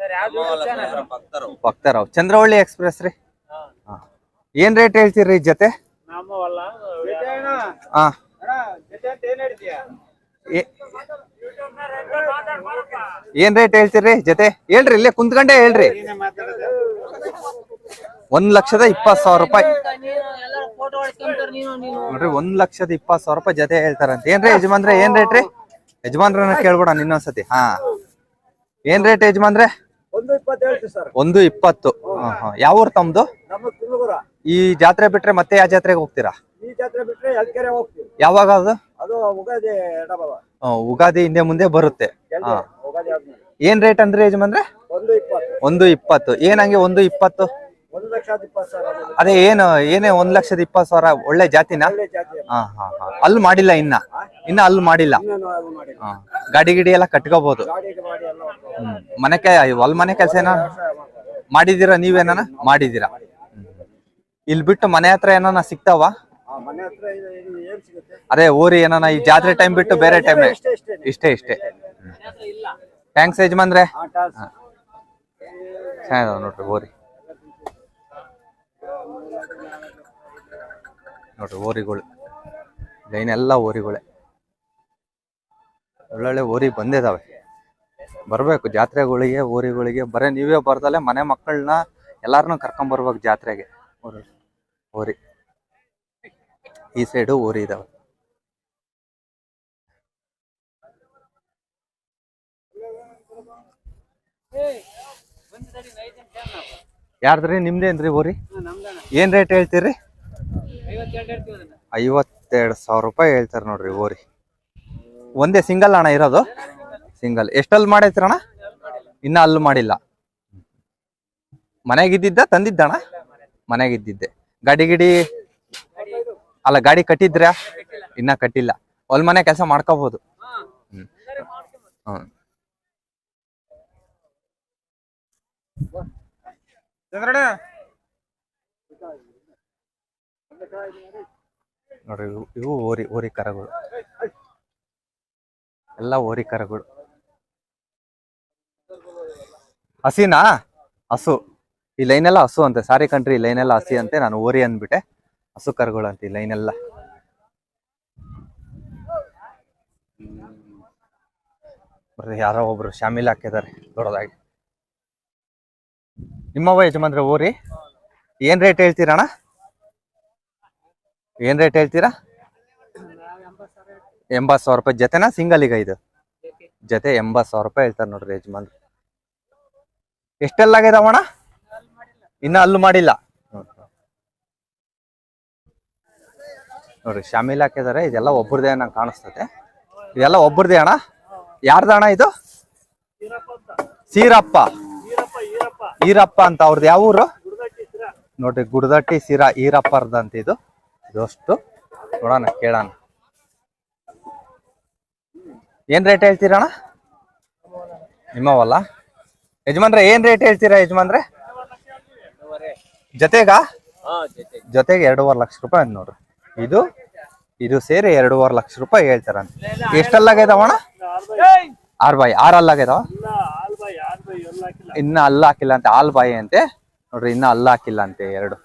ನಮ್ಮವಲ್ಲ, ಭಕ್ತರು. ಭಕ್ತರಾವ್ ಚಂದ್ರವಳ್ಳಿ ಎಕ್ಸ್ಪ್ರೆಸ್ ರೀ? ಹಾ. ಏನ್ ರೇಟ್ ಹೇಳ್ತೀರಿ ಜೊತೆ? ನಮ್ಮವಲ್ಲ. ಹಾ. ಏನ್ ರೇಟ್ ಹೇಳ್ತೀರಿ ಜೊತೆ ಹೇಳ್ರಿ, ಇಲ್ಲೇ ಕುಂತ್ಕೊಂಡೇ ಹೇಳ್ರಿ. ಒಂದ್ ಲಕ್ಷದ ಇಪ್ಪತ್ ಸಾವಿರ ರೂಪಾಯಿ. ನೋಡ್ರಿ, ಒಂದ್ ಲಕ್ಷದ ಇಪ್ಪತ್ ಸಾವಿರ ರೂಪಾಯಿ ಜೊತೆ ಹೇಳ್ತಾರಂತ. ಏನ್ರಿ ಯಜಮಾನ್ರೆ, ಏನ್ ರೇಟ್ ರೀ? ಯಜಮಾನ್ರನ್ನ ಕೇಳ್ಬಿಡ ಇನ್ನೊಂದ್ಸತಿ, ಹಾ. ಏನ್ ರೇಟ್ ಯಜಮಾನ್ರೆ? ಒಂದು ಇಪ್ಪತ್ತು. ಯಾವ ಊರ್ ತಮ್ದು? ಈ ಜಾತ್ರೆ ಬಿಟ್ರೆ ಮತ್ತೆ ಯಾವ ಜಾತ್ರೆಗೆ ಹೋಗ್ತೀರಾ? ಯಾವಾಗ ಅದು? ಉಗಾದಿ ಹಿಂದೆ ಮುಂದೆ ಬರುತ್ತೆ. ಏನ್ ರೇಟ್ ಅಂದ್ರೆ ಯಜಮಾನ್ರೆ? ಒಂದು ಇಪ್ಪತ್ತು. ಏನ್ ಹಂಗೆ ಏನಂಗೆ ಒಂದು ಇಪ್ಪತ್ತು ಅದು ಏನು ಏನೇ ಒಂದ್ ಲಕ್ಷದ ಇಪ್ಪತ್ತು ಸಾವಿರ ಒಳ್ಳೆ ಜಾತಿನ? ಹಾ ಹಾ ಹಾ. ಅಲ್ಲಿ ಮಾಡಿಲ್ಲ ಇನ್ನ? ಇನ್ನ ಅಲ್ಲಿ ಮಾಡಿಲ್ಲ? ಗಾಡಿ ಗಿಡಿ ಎಲ್ಲ ಕಟ್ಕೋಬಹುದು ಮನೆ ಹೊಲ್ ಮನೆ ಕೆಲಸ ಏನ ಮಾಡಿದೀರಾ ನೀವೇನ ಮಾಡಿದೀರಾ. ಇಲ್ಲಿ ಬಿಟ್ಟು ಮನೆ ಹತ್ರ ಏನಾನ ಸಿಗ್ತಾವ? ಅದೇ ಊರಿ ಏನಾನ ಈ ಜಾತ್ರೆ ಟೈಮ್ ಬಿಟ್ಟು ಬೇರೆ ಟೈಮ್ ಇಷ್ಟೇ ಇಷ್ಟೇ. ಥ್ಯಾಂಕ್ಸ್ ಯಜಮಾನ್ರೆ. ಚೆನ್ನಾಗಿದಾವ ನೋಡ್ರಿ ಓರಿ ನೋಡ್ರಿ ಓರಿಗಳು ಲೈನ್ ಎಲ್ಲ ಓರಿಗಳೇ ಒಳ್ಳೊಳ್ಳೆ ಓರಿ ಬಂದಿದಾವೆ. ಬರ್ಬೇಕು. ಜಾತ್ರೆಗಳಿಗೆ, ಊರಿಗಳಿಗೆ, ಬರೀ ನೀವೇ ಬರ್ದಲ್ಲೇ ಮನೆ ಮಕ್ಕಳನ್ನ ಎಲ್ಲಾರನ್ನೂ ಕರ್ಕೊಂಡ್ ಬರ್ಬೇಕು ಜಾತ್ರೆಗೆ. ಊರು ಈ ಸೈಡು ಊರಿ ಇದಾವೆ. ಯಾರ್ದ್ರಿ? ನಿಮ್ದೇನ್ರಿ ಊರಿ? ಏನ್ ರೇಟ್ ಹೇಳ್ತೀರಿ? ಐವತ್ತೆರಡು ಸಾವಿರ ರೂಪಾಯಿ ಹೇಳ್ತಾರೆ ನೋಡ್ರಿ ಓರಿ ಒಂದೇ ಸಿಂಗಲ್ ಹಣ ಇರೋದು? ಸಿಂಗಲ್ ಎಷ್ಟಲ್ಲಿ ಮಾಡೈತ್ರಣ ಇನ್ನ ಅಲ್ಲಿ ಮಾಡಿಲ್ಲ. ಮನೆಗಿದ್ದಿದ್ದ ತಂದಿದ್ದಣ ಮನೆಗಿದ್ದಿದ್ದೆ. ಗಾಡಿ ಗಿಡಿ ಅಲ್ಲ ಗಾಡಿ ಕಟ್ಟಿದ್ರ? ಇನ್ನ ಕಟ್ಟಿಲ್ಲ. ಒಲ್ ಮನೆ ಕೆಲಸ ಮಾಡ್ಕೋಬಹುದು ಹ್ಮ್. ನೋಡ್ರಿ ಇವು- ಇವು ಓರಿ ಓರಿ ಕರಗಳು. ಎಲ್ಲ ಓರಿ ಕರಗಳು. ಹಸಿನಾ? ಹಸು. ಈ ಲೈನ್ ಎಲ್ಲ ಹಸು ಅಂತೆ. ಸಾರಿ ಕಂಟ್ರಿ ಈ ಲೈನ್ ಎಲ್ಲ ಹಸಿ ಅಂತೆ. ನಾನು ಓರಿ ಅಂದ್ಬಿಟ್ಟೆ. ಹಸು ಕರುಗಳು ಅಂತ ಈ ಲೈನ್ ಎಲ್ಲ. ಬರ್ರಿ ಯಾರೋ ಒಬ್ರು ಶಾಮಿಲ್ ಹಾಕಿದ್ದಾರೆ. ದೊಡ್ಡದಾಗಿ. ನಿಮ್ಮವ್ವ ಯಜಮಾನ್ರೆ, ಓರಿ? ಏನ್ ರೇಟ್ ಹೇಳ್ತೀರಣ್ಣ? ಏನ್ ರೇಟ್ ಹೇಳ್ತೀರಾ? ಎಂಬತ್ ಸಾವಿರ ರೂಪಾಯಿ ಜೊತೆನಾ? ಸಿಂಗಲ್ ಈಗ ಇದು? ಜೊತೆ ಎಂಬತ್ ಸಾವಿರ ರೂಪಾಯಿ ಹೇಳ್ತಾರೆ ನೋಡ್ರಿ ಯಜಮಾನ್ ಎಷ್ಟೆಲ್ಲ ಆಗ್ಯದವಣ ಇನ್ನ ಅಲ್ಲೂ ಮಾಡಿಲ್ಲ. ನೋಡ್ರಿ, ಶಾಮಿಲ್ ಹಾಕಿದಾರೆ, ಇದೆಲ್ಲ ಒಬ್ಬರದೇ ನಂಗೆ ಕಾಣಿಸ್ತತೆ ಇದೆಲ್ಲ ಒಬ್ಬರದೇ ಅಣ್ಣ? ಯಾರ್ದ ಅಣ್ಣ ಇದು? ಸೀರಪ್ಪ. ಈರಪ್ಪ ಅಂತ ಅವ್ರದ್ದು ಯಾವ ಊರು? ನೋಡ್ರಿ, ಗುಡದಟ್ಟಿ ಸೀರಾ ಈರಪ್ಪರ್ದಂತ ಇದು. ಇದಷ್ಟು. ನೋಡೋಣ, ಕೇಳೋಣ. ಏನ್ ರೇಟ್ ಹೇಳ್ತೀರಣ್ಣ? ನಿಮ್ಮವಲ್ಲ? ಯಜಮಾನ್ರೆ ಏನ್ ರೇಟ್ ಹೇಳ್ತೀರಾ ಯಜಮಾನ್ರೆ? ಜೊತೆಗ? ಜೊತೆಗೆ ಎರಡೂವರೆ ಲಕ್ಷ ರೂಪಾಯಿ ಅಂತ ನೋಡ್ರಿ. ಇದು ಇದು ಸೇರಿ ಎರಡೂವರೆ ಲಕ್ಷ ರೂಪಾಯಿ ಹೇಳ್ತಾರ ಎಷ್ಟಲ್ಲಾಗ್ಯದವಣ ಆರ್ ಬಾಯಿ ಆರ್ ಅಲ್ಲಾಗ್ಯದವ ಇನ್ನ ಅಲ್ಲ ಹಾಕಿಲ್ಲ ಅಂತೆ ಆಲ್ ಬಾಯಿ ಅಂತೆ. ನೋಡ್ರಿ ಇನ್ನ ಅಲ್ಲ ಹಾಕಿಲ್ಲ ಅಂತೆ ಎರಡು.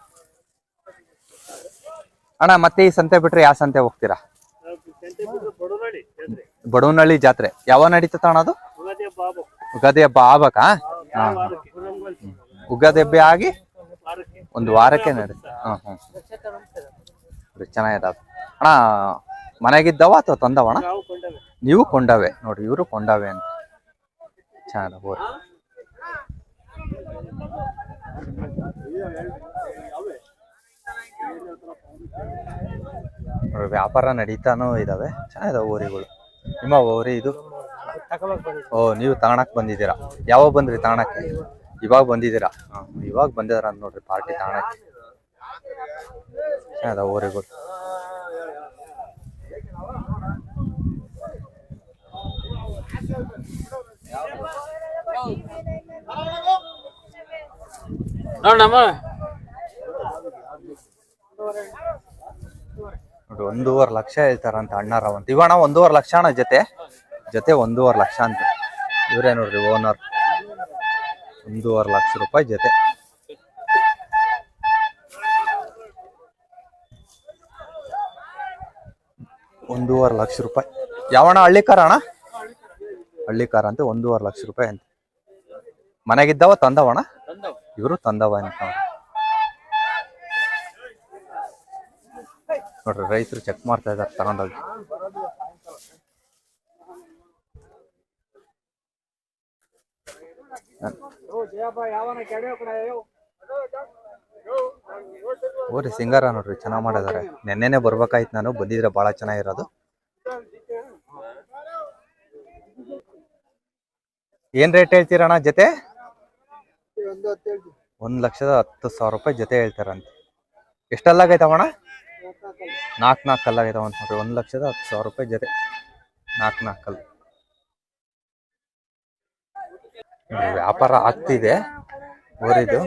ಅಣ್ಣ ಮತ್ತೆ ಈ ಸಂತೆ ಬಿಟ್ರೆ ಯಾವ ಸಂತೆ ಹೋಗ್ತೀರಾ? ಬಡವನಹಳ್ಳಿ ಜಾತ್ರೆ. ಯಾವ ನಡೀತದ ಅಣ್ಣ ಅದು? ಉಗಾದಿ ಹಬ್ಬ ಆಗ್ಬೇಕಾ ಹಾ, ಹಾ. ಉಗಾದಿ ಹಬ್ಬ ಆಗಿ ಒಂದು ವಾರಕ್ಕೆ ನಡೆ ಹ್ಮ್ ನೋಡ್ರಿ, ಚೆನ್ನಾಗಿದಾವ ಅಣ್ಣ ಮನೆಗಿದ್ದವ ಅಥವಾ ತಂದವಣ ನೀವು ಕೊಂಡವೆ. ನೋಡ್ರಿ ಇವರು ಕೊಂಡವೆ ಅಂತ. ಚೆನ್ನಾಗಿ ಹೋರಿ. ವ್ಯಾಪಾರ ನಡೀತಾನೂ ಇದಾವೆ. ಚೆನ್ನಾಗಿದಾವೆ ಓರಿಗಳು ನಿಮ್ಮ ಓರಿ ಇದು. ಓ ನೀವು ತಗೋಣಕ್ ಬಂದಿದ್ದೀರಾ? ಯಾವಾಗ ಬಂದ್ರಿ ತಗೋಣಕ್ಕೆ? ಇವಾಗ ಬಂದಿದ್ದೀರಾ? ಹಾಂ ಇವಾಗ ಬಂದಿದಾರ ಅಂತ ನೋಡ್ರಿ ಪಾರ್ಟಿ ತಗೊಳಕ್ಕೆ ಅದ ಊರಿಗಳು. ನೋಡಮ್ಮ ನೋಡಿ ಒಂದೂವರೆ ಲಕ್ಷ ಹೇಳ್ತಾರಂತ ಅಣ್ಣಾರ ಅಂತ ಇವಣ್ಣ ಒಂದೂವರೆ ಲಕ್ಷ ಅಣ್ಣ ಜೊತೆ. ಜೊತೆ ಒಂದೂವರೆ ಲಕ್ಷ ಅಂತ. ಇವರೇ ನೋಡ್ರಿ ಓನರ್. ಒಂದೂವರೆ ಲಕ್ಷ ರೂಪಾಯಿ ಜೊತೆ. ಒಂದೂವರೆ ಲಕ್ಷ ರೂಪಾಯಿ. ಯಾವಣ ಹಳ್ಳಿ ಕಾರ ಅಣ್ಣ ಹಳ್ಳಿ ಕಾರ ಅಂತ ಒಂದೂವರೆ ಲಕ್ಷ ರೂಪಾಯಿ ಅಂತ. ಮನೆಗಿದ್ದಾವ ತಂದವಣ ಇವರು ತಂದವ ಅಂತ ನೋಡ್ರಿ. ರೈತರು ಚೆಕ್ ಮಾಡ್ತಾ ಇದಾರೆ ತಗೊಂಡೋಗಿ. ಓರಿ ಸಿಂಗಾರ ನೋಡ್ರಿ, ಚೆನ್ನಾಗಿ ಮಾಡಿದಾರೆ. ನೆನ್ನೆನೆ ಬರ್ಬೇಕಾಯ್ತು ನಾನು, ಬಂದಿದ್ರೆ ಬಹಳ ಚೆನ್ನಾಗಿರೋದು. ಏನ್ ರೇಟ್ ಹೇಳ್ತೀರಣ್ಣ ಜೊತೆ? ಒಂದು ಲಕ್ಷದ ಹತ್ತು ಸಾವಿರ ರೂಪಾಯಿ ಜೊತೆ ಹೇಳ್ತಾರಂತೆ. ಎಷ್ಟಲ್ಲಾಗೈತವಣ ನಾಲ್ಕು ನಾಲ್ಕು ಕಲ್ಲಾಗೈತವ ಅಂತ ನೋಡ್ರಿ, ಒಂದ್ ಲಕ್ಷದ ಹತ್ತು ಸಾವಿರ ರೂಪಾಯಿ ಜೊತೆ. ನಾಲ್ಕು ನಾಲ್ಕು ಕಲ್ಲು ನೋಡ್ರಿ, ವ್ಯಾಪಾರ ಆಗ್ತಿದೆ. ಊರಿದು.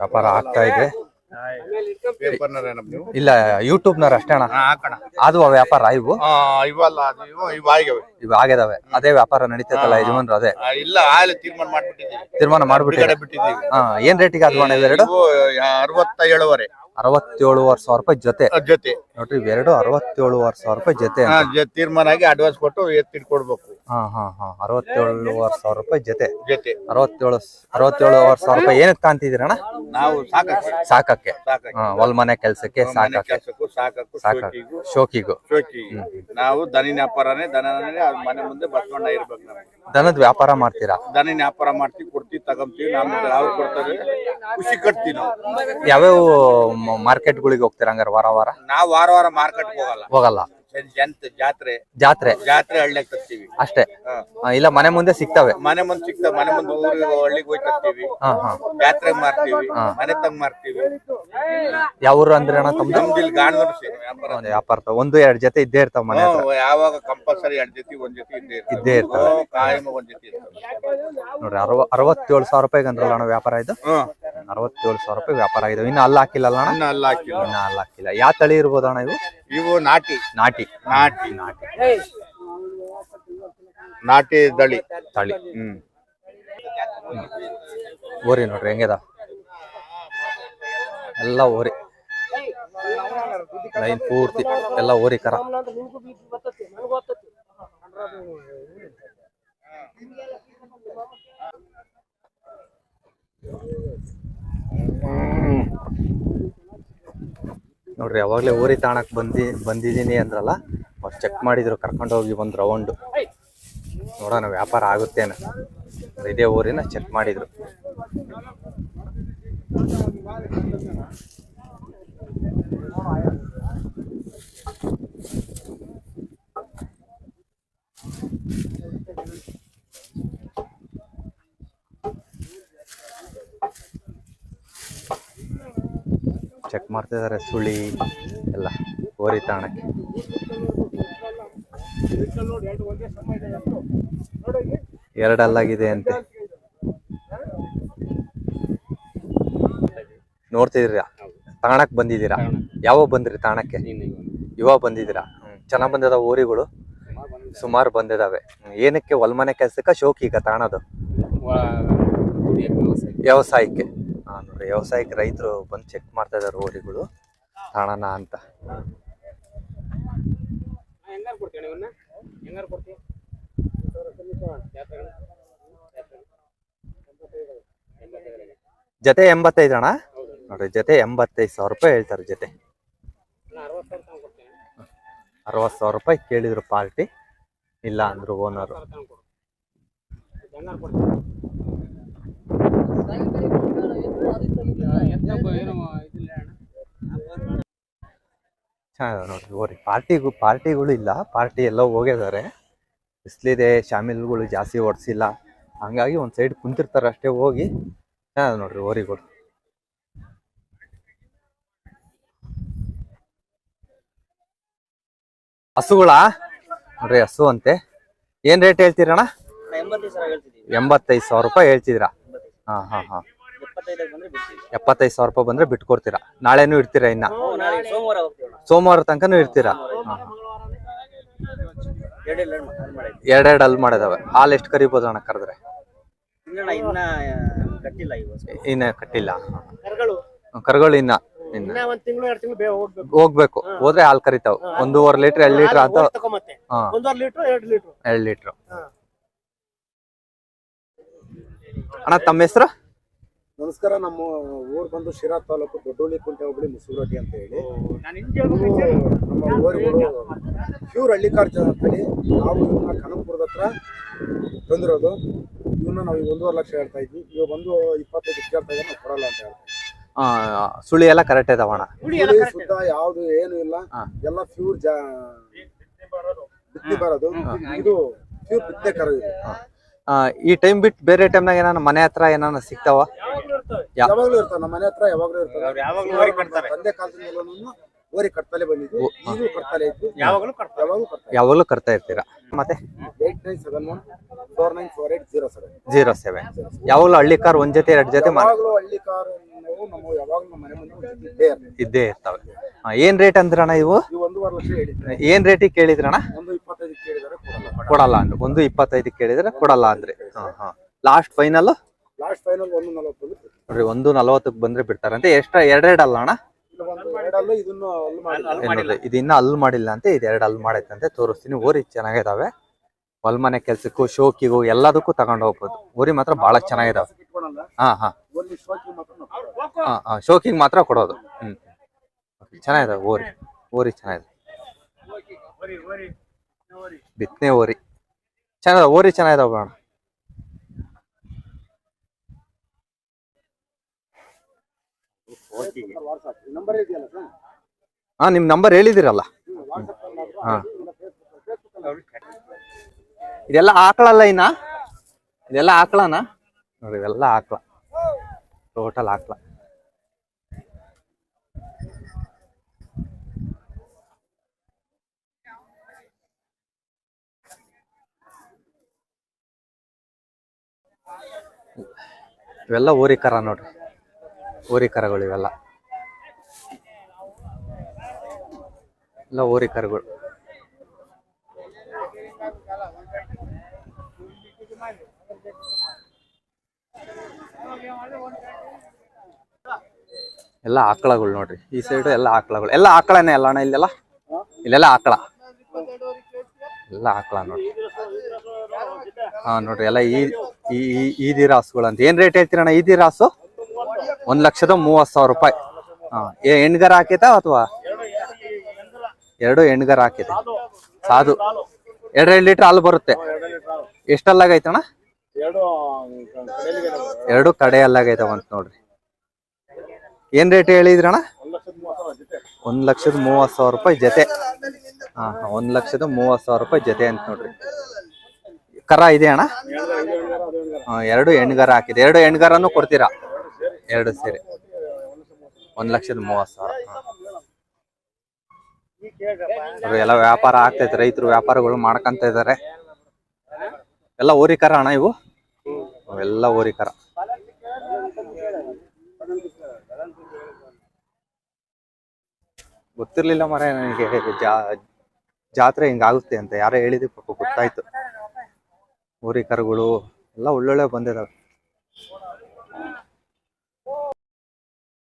ವ್ಯಾಪಾರ ಆಗ್ತಾ ಇದೆ. ಇಲ್ಲ ಯೂಟ್ಯೂಬ್ನವ್ರು ಅಷ್ಟೇ ಅಣ್ಣ. ಅದು ವ್ಯಾಪಾರ ಇವು. ಇವಲ್ಲ ಅದು ಇವು ಆಗಿದಾವೆ. ಅದೇ ವ್ಯಾಪಾರ ನಡೀತೈತಲ್ಲ ಯಜಮಾನ್ರು ಅದೇ. ಆ, ಇಲ್ಲ ಆಲೆ ತೀರ್ಮಾನ ಮಾಡ್ಬಿಟ್ಟಿದ್ದೀವಿ. ತೀರ್ಮಾನ ಮಾಡ್ಬಿಟ್ಟಿದೆ ಬಿಡುಗಡೆ ಬಿಟ್ಟಿದ್ದೀವಿ. ಹಾ ಏನ್ ರೇಟಿಗೆ ಅದ್ವಾಣ ಇವೆರಡು ಇವು ಅರವತ್ತ ಏಳುವರೆ ಅರವತ್ತೇಳುವರೆ. ಸಾವಿರ ರೂಪಾಯಿ ಜೊತೆ. ಜೊತೆ. ನೋಡ್ರಿ ಇವೆರಡು ಅರವತ್ತೇಳುವರೆ ಸಾವಿರ ರೂಪಾಯಿ ಜೊತೆ ಹಾ, ಜ- ತೀರ್ಮಾನ ಆಗಿ ಅಡ್ವಾನ್ಸ್ ಕೊಟ್ಟು ಎತ್ತಿಟ್ಕೊಡ್ಬೇಕು ಹಾ ಹಾ ಹಾ ಅರವತ್ತೇಳುವರೆ ಸಾವಿರ ರೂಪಾಯಿ ಜೊತೆ. ಜೊತೆ. ಅರವತ್ತೇಳು ಅರವತ್ತೇಳುವರೆ ಸಾವಿರ ರೂಪಾಯಿ ಏನಕ್ಕೆ ಕಾಂತಿದ್ದೀರಣ್ಣ ನಾವು ಸಾಕಕ್ಕೆ. ಸಾಕಕ್ಕೆ. ಸಾಕಕ್ಕೆ. ಹಾ ಹೊಲ್ ಮನೆ ಕೆಲ್ಸಕ್ಕೆ ಮನೆ ಸಾಕಕ್ಕೆ. ಕೆಲ್ಸಕ್ಕೂ ಸಾಕಕ್ಕೂ ಸಾಕಕ್ಕೆ. ಶೋಕಿಗೂ. ಶೋಕಿಗೂ. ಶೋಕಿಗೂ ನಾವು ದನಿನ ವ್ಯಾಪಾರನೇ ದನನೇ ಮನೆ ಮುಂದೆ ಬಸ್ಕೊಂಡ ಇರ್ಬೇಕು ದನದ ವ್ಯಾಪಾರ ಮಾಡ್ತೀರಾ? ದನ ವ್ಯಾಪಾರ ಮಾಡ್ತೀವಿ ಕೊಡ್ತೀವಿ ತಗೊಂತೀವಿ ನಮ್ಗೆ ಅವ್ರು ಕೊಡ್ತಾರೆ ಖುಷಿ ಕಟ್ತೀವಿ ನಾವು. ಯಾವ್ಯಾವ ಮಾರ್ಕೆಟ್ಗಳಿಗೆ ಹೋಗ್ತೀರಾ ಹಂಗಾರೆ ವಾರ ವಾರ? ನಾವು ವಾರ ವಾರ ಮಾರ್ಕೆಟ್ ಹೋಗಲ್ಲ. ಹೋಗಲ್ಲ. ಜಂತ್ ಜಾತ್ರೆ. ಜಾತ್ರೆ. ಜಾತ್ರೆ ಹಳ್ಳಿಗೆ ತರ್ತೀವಿ. ಅಷ್ಟೇ. ಆ, ಇಲ್ಲ ಮನೆ ಮುಂದೆ ಸಿಗ್ತವೆ. ಮನೆ ಮುಂದೆ ಸಿಗ್ತಾವ. ಮನೆ ಮುಂದೆ ಊರಿಗೆ ಹಳ್ಳಿಗೆ ಹೋಗಿ ತರ್ತೀವಿ. ಹಾ ಹಾ. ಜಾತ್ರೆ ಮಾರ್ತೀವಿ. ಮನೆ ತಂಗ್ ಮಾರ್ತೀವಿ. ಯಾವ ಊರು ಅಂದ್ರೆ ಅಣ್ಣ ತಮ್ದು? ನಮ್ದು ಇಲ್ಲಿ ಗಾಣದವ್ರು ಸೇರಿ ವ್ಯಾಪಾರ. ಒಂದು ವ್ಯಾಪಾರ ಒಂದು ಎರಡು ಜೊತೆ ಇದ್ದೇ ಇರ್ತಾವ ಮನೆ ಹತ್ರ. ಯಾವಾಗ ಕಂಪಲ್ಸರಿ ಎರಡ್ ಜೊತೆ ಒಂದ್ ಜೊತೆ ಇದ್ದೇ ಇರ್ತಾವ. ಇದ್ದೇ ಇರ್ತವೆ. ಹ್ಮ್, ಕಾಯಂ ಒಂದ್ ಜೊತೆ. ನೋಡ್ರಿ ಅರವ ಅರವತ್ತೇಳು ಸಾವಿರ ರೂಪಾಯಿಗೆ ಅಂದ್ರಲ್ಲ ಅಣ್ಣ ವ್ಯಾಪಾರ ಇದು? ಹ್ಮ್. ಅರವತ್ತೇಳು ಸಾವಿರ ರೂಪಾಯಿ ವ್ಯಾಪಾರ ಆಗಿದೆ. ಇನ್ನು ಅಲ್ಲ ಹಾಕಿಲ್ಲ ಅಣ್ಣ? ಇನ್ನ ಅಲ್ಲ ಹಾಕಿಲ್ಲ. ಇನ್ನು ಅಲ್ಲಿ ಹಾಕಿಲ್ಲ. ಯಾವ ತಳಿ ಇರ್ಬೋದು ಅಣ್ಣ ಇವು? ಇವು ನಾಟಿ. ನಾಟಿ. ನಾಟಿ ನಾಟಿ ನಾಟಿ ದಳಿ ತಳಿ ಹ್ಮ್ ಓರಿ ನೋಡ್ರಿ ಹೆಂಗದ ಎಲ್ಲ ಓರಿ ಲೈನ್ ಪೂರ್ತಿ ಎಲ್ಲ ಓರಿ ಕರ ನೋಡ್ರಿ, ಯಾವಾಗ್ಲೇ ಊರಿ ತಾಣಕ್ಕೆ ಬಂದಿ ಬಂದಿದ್ದೀನಿ ಅಂದ್ರಲ್ಲ, ಅವ್ರು ಚೆಕ್ ಮಾಡಿದ್ರು, ಕರ್ಕೊಂಡು ಹೋಗಿ ಒಂದು ರೌಂಡು ನೋಡೋಣ ವ್ಯಾಪಾರ ಆಗುತ್ತೇನೆ? ಇದೇ ಊರಿನ ಚೆಕ್ ಮಾಡಿದ್ರು. ಚೆಕ್ ಮಾಡ್ತಿದ್ದಾರೆ ಸುಳಿ ಎಲ್ಲ ಓರಿ ತಾಣಕ್ಕೆ ಎರಡಲ್ಲಾಗಿದೆ ಅಂತೆ. ನೋಡ್ತಿದ್ದೀರಾ? ತಾಣಕ್ಕೆ ಬಂದಿದ್ದೀರಾ? ಯಾವಾಗ ಬಂದ್ರಿ ತಾಣಕ್ಕೆ? ಇವಾಗ ಬಂದಿದ್ದೀರಾ? ಚೆನ್ನಾಗಿ ಚೆನ್ನಾಗ್ ಬಂದಿದ ಊರಿಗಳು ಸುಮಾರು ಬಂದಿದಾವೆ. ಏನಕ್ಕೆ ಹೊಲ್ಮನೆ ಕೆಲ್ಸಕ್ಕ ಶೋಕಿ ಈಗ ತಾಣದು? ವ್ಯವಸಾಯಕ್ಕೆ. ನೋಡ್ರಿ ವ್ಯವಸಾಯಕ್ಕೆ ರೈತರು ಬಂದು ಚೆಕ್ ಮಾಡ್ತಾ ಇದ್ದಾರೆ ರೋಡಿಗಳು ತಾಣನ ಅಂತ. ಜತೆ ಎಂಬತ್ತೈದು ಅಣ್ಣ. ನೋಡ್ರಿ ಜೊತೆ ಎಂಬತ್ತೈದು ಸಾವಿರ ರೂಪಾಯಿ ಹೇಳ್ತಾರೆ ಜೊತೆ. ಅರವತ್ತು ಸಾವಿರ ರೂಪಾಯಿ ಕೇಳಿದ್ರು ಪಾರ್ಟಿ ಇಲ್ಲ ಅಂದ್ರು ಓನರು. ಚೆನ್ನಾಗಿದೆ ನೋಡಿ ಓರಿ ಪಾರ್ಟಿಗೂ, ಪಾರ್ಟಿಗಳು ಇಲ್ಲ. ಪಾರ್ಟಿ ಎಲ್ಲ ಹೋಗಿದ್ದಾರೆ ಬಿಸಿಲಿದೆ, ಶಾಮಿಲ್ಗಳು ಜಾಸ್ತಿ ಓಡಿಸಿಲ್ಲ. ಹಂಗಾಗಿ ಒಂದು ಸೈಡ್ ಕುಂತಿರ್ತಾರೆ ಅಷ್ಟೇ ಹೋಗಿ. ಚೆನ್ನಾಗಿದೆ ನೋಡ್ರಿ ಓರಿಗಳು ಹಸುಗಳ? ನೋಡ್ರಿ, ಹಸು ಅಂತೆ. ಏನ್ ರೇಟ್ ಹೇಳ್ತೀರಣ್ಣ? ಎಂಬತ್ತೈದು ಸಾವಿರ ರೂಪಾಯಿ ಹೇಳ್ತಿದ್ದೀರಾ? ಹಾ ಹಾ ಹಾ. ಎಪ್ಪತ್ತೈದು ಸಾವಿರ ರೂಪಾಯಿ ಬಂದ್ರೆ ಬಿಟ್ಕೊಡ್ತೀರಾ? ನಾಳೆನೂ ಇರ್ತೀರಾ ಇನ್ನ? ಸೋಮವಾರ ತನಕ ಸೋಮವಾರ ತನಕನೂ ಇರ್ತೀರಾ. ಎರಡೆರಡು ಅಲ್ಲಿ ಮಾಡಿದಾವೆ. ಹಾಲು ಎಷ್ಟು ಕರಿಬೋದು ಅಣ್ಣ ಕರೆದ್ರೆ? ಇನ್ನ ಕಟ್ಟಿಲ್ಲ ಇವಾಗ. ಇನ್ನ ಕಟ್ಟಿಲ್ಲ. ಕರ್ಗಳು. ಕರುಗಳು ಇನ್ನ. ಇನ್ನ. ಇನ್ನ ಒಂದ್ ತಿಂಗಳು ಎರಡು ತಿಂಗಳು ಬೇಗ ಹೋಗ್ಬೇಕು. ಹೋಗ್ಬೇಕು. ಹೋದ್ರೆ ಹಾಲ್ ಕರಿತಾವ್. ಒಂದೂವರೆ ಲೀಟರ್ ಎರಡು ಲೀಟರ್ ಲೀಟ್ರ್ ಎರಡು ಲೀಟ್ರ್. ಲೀಟರ್. ಅಣ್ಣ ತಮ್ಮ ಹೆಸರು? ನಮಸ್ಕಾರ ನಮ್ಮ ಊರು ಬಂದು ಶಿರಾ ತಾಲೂಕು ದೊಡ್ಡೋಳಿ ಕುಂಟೆ ಹೋಬಳಿ ಮುಸುರೊಟ್ಟಿ ಅಂತ ಹೇಳಿ. ನಮ್ಮ ಊರುಗಳು ಪ್ಯೂರ್ ಹಳ್ಳಿಕಾರ್ ಜನ ಅಂತೇಳಿ ನಾವು ಇವನ್ನ ಕನಕಪುರದ ಹತ್ರ ತಂದಿರೋದು ಇವನ್ನ ನಾವು ಈಗ ಒಂದೂವರೆ ಲಕ್ಷ ಹೇಳ್ತಾ ಇದ್ವಿ. ಇವಾಗ ಬಂದು ಇಪ್ಪತ್ತೈದು ಕೇಳ್ತಾ ಇದ್ರೆ ನಾವು ಕೊಡಲ್ಲ ಅಂತ ಹೇಳ್ತಾ ಆ, ಸುಳಿ ಎಲ್ಲ ಕರೆಕ್ಟ್ ಇದಾವ ಅಣ್ಣ? ಇದ್ವಿ ಶುದ್ಧ ಯಾವ್ದು ಏನು ಇಲ್ಲ. ಹಾ. ಎಲ್ಲ ಪ್ಯೂರ್ ಜಾ ಬಿತ್ತಿ ಬರೋದು. ಇದು ಪ್ಯೂರ್ ಬಿತ್ತೆ ಕರು ಇದು. ಆ, ಈ ಟೈಮ್ ಬಿಟ್ಟು ಬೇರೆ ಟೈಮ್ನಾಗ ಏನಾನ ಮನೆ ಹತ್ರ ಏನಾನ ಸಿಗ್ತಾವ? ಯಾ- ಯಾವಾಗ್ಲೂ ಇರ್ತಾವೆ. ನಮ್ಮ ಮನೆ ಹತ್ರ ಯಾವಾಗ್ಲೂ ಇರ್ತಾವೆ. ಅವ್ರು ಯಾವಾಗ್ಲೂ ಓರಿ ಕಟ್ತಾರೆ. ತಂದೆ ಓರಿ ಕಟ್ತಲೇ ಬಂದಿದ್ವಿ. ಈಗಲೂ ಕಟ್ತಲೇ ಇದ್ವಿ. ಯಾವಾಗಲೂ ಕಟ್ತಾರೆ. ಯಾವಾಗ್ಲೂ ಕಟ್ತಾರೆ. ಯಾವಾಗಲೂ ಕರ್ತಾ ಇರ್ತೀರಾ? ಮತ್ತೆ? Eight nine seven one four nine four eight zero seven. Zero seven. ಯಾವಾಗಲೂ ಹಳ್ಳಿ ಕಾರ್ ಒಂದ್ ಜೊತೆ ಎರಡ್ ಜೊತೆ ಮನೆ. ಯಾವಾಗಲೂ ಹಳ್ಳಿ ಕಾರು ನಾವು ನಮ್ಮ ಯಾವಾಗಲೂ ನಮ್ಮ ಮನೆ ಮುಂದೆ ಇದ್ದೇ. ಇದ್ದೇ ಇರ್ತಾವೆ. ಏನ್ ರೇಟ್ ಅಂದ್ರಣ್ಣ ಇವು? ಏನ್ ರೇಟಿಗೆ ಕೇಳಿದ್ರಣ್ಣ? ಕೊಡಲ್ಲ. ಕೊಡಲ್ಲ ಅಂದ್ರೆ ಒಂದು ಇಪ್ಪತ್ತೈದು ಕೇಳಿದ್ರೆ ಕೊಡಲ್ಲ ಅಂದ್ರೆ. ಹಾ ಹಾ. ಲಾಸ್ಟ್ ಫೈನಲ್ ನೋಡ್ರಿ ಒಂದು ನಲವತ್ತಕ್ಕೆ ಬಂದ್ರೆ ಬಿಡ್ತಾರಂತೆ ಎಷ್ಟ ಎರಡೆರಡು ಅಲ್ಲ ಅಣ್ಣ? ಇದು ಇನ್ನ ಅಲ್ಲಿ ಮಾಡಿಲ್ಲ ಅಂತ ಇದು ಎರಡು ಅಲ್ಲಿ ಮಾಡೈತಂತೆ. ತೋರಿಸ್ತೀನಿ ಊರಿ ಚೆನ್ನಾಗಿದಾವೆ. ಹೊಲ್ಮನೆ ಕೆಲ್ಸಕ್ಕೂ ಶೋಕಿಗೂ ಎಲ್ಲದಕ್ಕೂ ತಗೊಂಡು ಹೋಗ್ಬೋದು. ಊರಿ ಮಾತ್ರ ಬಹಳ ಚೆನ್ನಾಗಿದಾವೆ. ಹಾ ಹಾ. ಹಾ ಶೋಕಿಗೆ ಮಾತ್ರ ಕೊಡೋದು. ಹ್ಮ್. ಚೆನ್ನಾಗಿದಾವೆ ಓರಿ ಓರಿ ಚೆನ್ನಾಗಿದೆ. ಬಿತ್ತನೆ ಓರಿ ಚೆನ್ನಾಗ ಓರಿ ಚೆನ್ನಾಗಿದಾವೆ ಅಣ್ಣ. ಹಾಂ ನಿಮ್ಮ ನಂಬರ್ ಹೇಳಿದಿರಲ್ಲ. ಹಾ. ಇದೆಲ್ಲ ಆಕಳಲ್ಲ ಇನ್ನ? ಇದೆಲ್ಲ ಆಕಳನಾ? ನೋಡಿ ಇವೆಲ್ಲ ಆಕಳ. ಟೋಟಲ್ ಆಕಳ. ಇವೆಲ್ಲ ಊರಿ ಕರ ನೋಡ್ರಿ. ಊರಿ ಕರಗಳು ಇವೆಲ್ಲ. ಎಲ್ಲ ಊರಿ ಕರಗಳು. ಎಲ್ಲ ಆಕಳಗಳು ನೋಡ್ರಿ. ಈ ಸೈಡ್ ಎಲ್ಲ ಆಕಳಗಳು. ಎಲ್ಲ ಆಕಳನೇ ಅಲ್ಲ ಅಣ್ಣ ಇಲ್ಲೆಲ್ಲ? ಇಲ್ಲೆಲ್ಲ ಆಕಳ. ಎಲ್ಲ ಆಕಳ ನೋಡ್ರಿ. ಹಾ, ನೋಡ್ರಿ. ಎಲ್ಲ ಈ ಈ ರಾಸುಗಳಂತ ಏನ್ ರೇಟ್ ಹೇಳ್ತೀರಣ್ಣ ಈದಿ ರಾಸು ಒಂದ್ ಲಕ್ಷದ ಮೂವತ್ ಸಾವಿರ ರೂಪಾಯಿ. ಹಾ ಹೆಣ್ಗರ ಹಾಕೈತಾ ಅಥವಾ? ಎರಡು ಹೆಣ್ಗರ ಹಾಕಿದೆ. ಸಾಧು. ಎರಡು ಎರಡು ಲೀಟರ್ ಹಾಲು ಬರುತ್ತೆ. ಎಷ್ಟಲ್ಲಾಗೈತಣ್ಣ ಎರಡು ಕಡೆ ಅಲ್ಲಾಗೈತ ನೋಡ್ರಿ. ಏನ್ ರೇಟ್ ಹೇಳಿದ್ರಣ್ಣ? ಒಂದು ಲಕ್ಷದ ಮೂವತ್ ಸಾವಿರ ರೂಪಾಯಿ ಜೊತೆ. ಹಾ, ಒಂದ್ ಲಕ್ಷದ ಮೂವತ್ ಸಾವಿರ ರೂಪಾಯಿ ಜೊತೆ ಅಂತ ನೋಡ್ರಿ. ಕರ ಇದೆ ಅಣ್ಣ? ಎರಡು ಎಣ್ಗಾರ ಹಾಕಿದೆ. ಎರಡು ಎಣ್ಗಾರನು ಕೊಡ್ತೀರಾ? ಎರಡು ಸೇರಿ. ಒಂದ್ ಲಕ್ಷದ ಮೂವತ್ ಸಾವಿರ. ಎಲ್ಲ ವ್ಯಾಪಾರ ಆಗ್ತೈತೆ ರೈತರು ವ್ಯಾಪಾರಗಳು ಮಾಡ್ಕೊಂತ ಇದಾರೆ ಎಲ್ಲ ಓರಿಕರ ಅಣ್ಣ ಇವು? ಎಲ್ಲ ಓರಿಕರ ಗೊತ್ತಿರ್ಲಿಲ್ಲ ಮರ ನನಗೆ. ಜಾತ್ರೆ ಹಿಂಗಾಗುತ್ತೆ ಅಂತ. ಯಾರೋ ಹೇಳಿದ್ರು, ಪಾಪ ಗೊತ್ತಾಯ್ತು. ಊರಿಕರುಗಳು ಎಲ್ಲ ಒಳ್ಳೊಳ್ಳೆ ಬಂದಿದಾವೆ.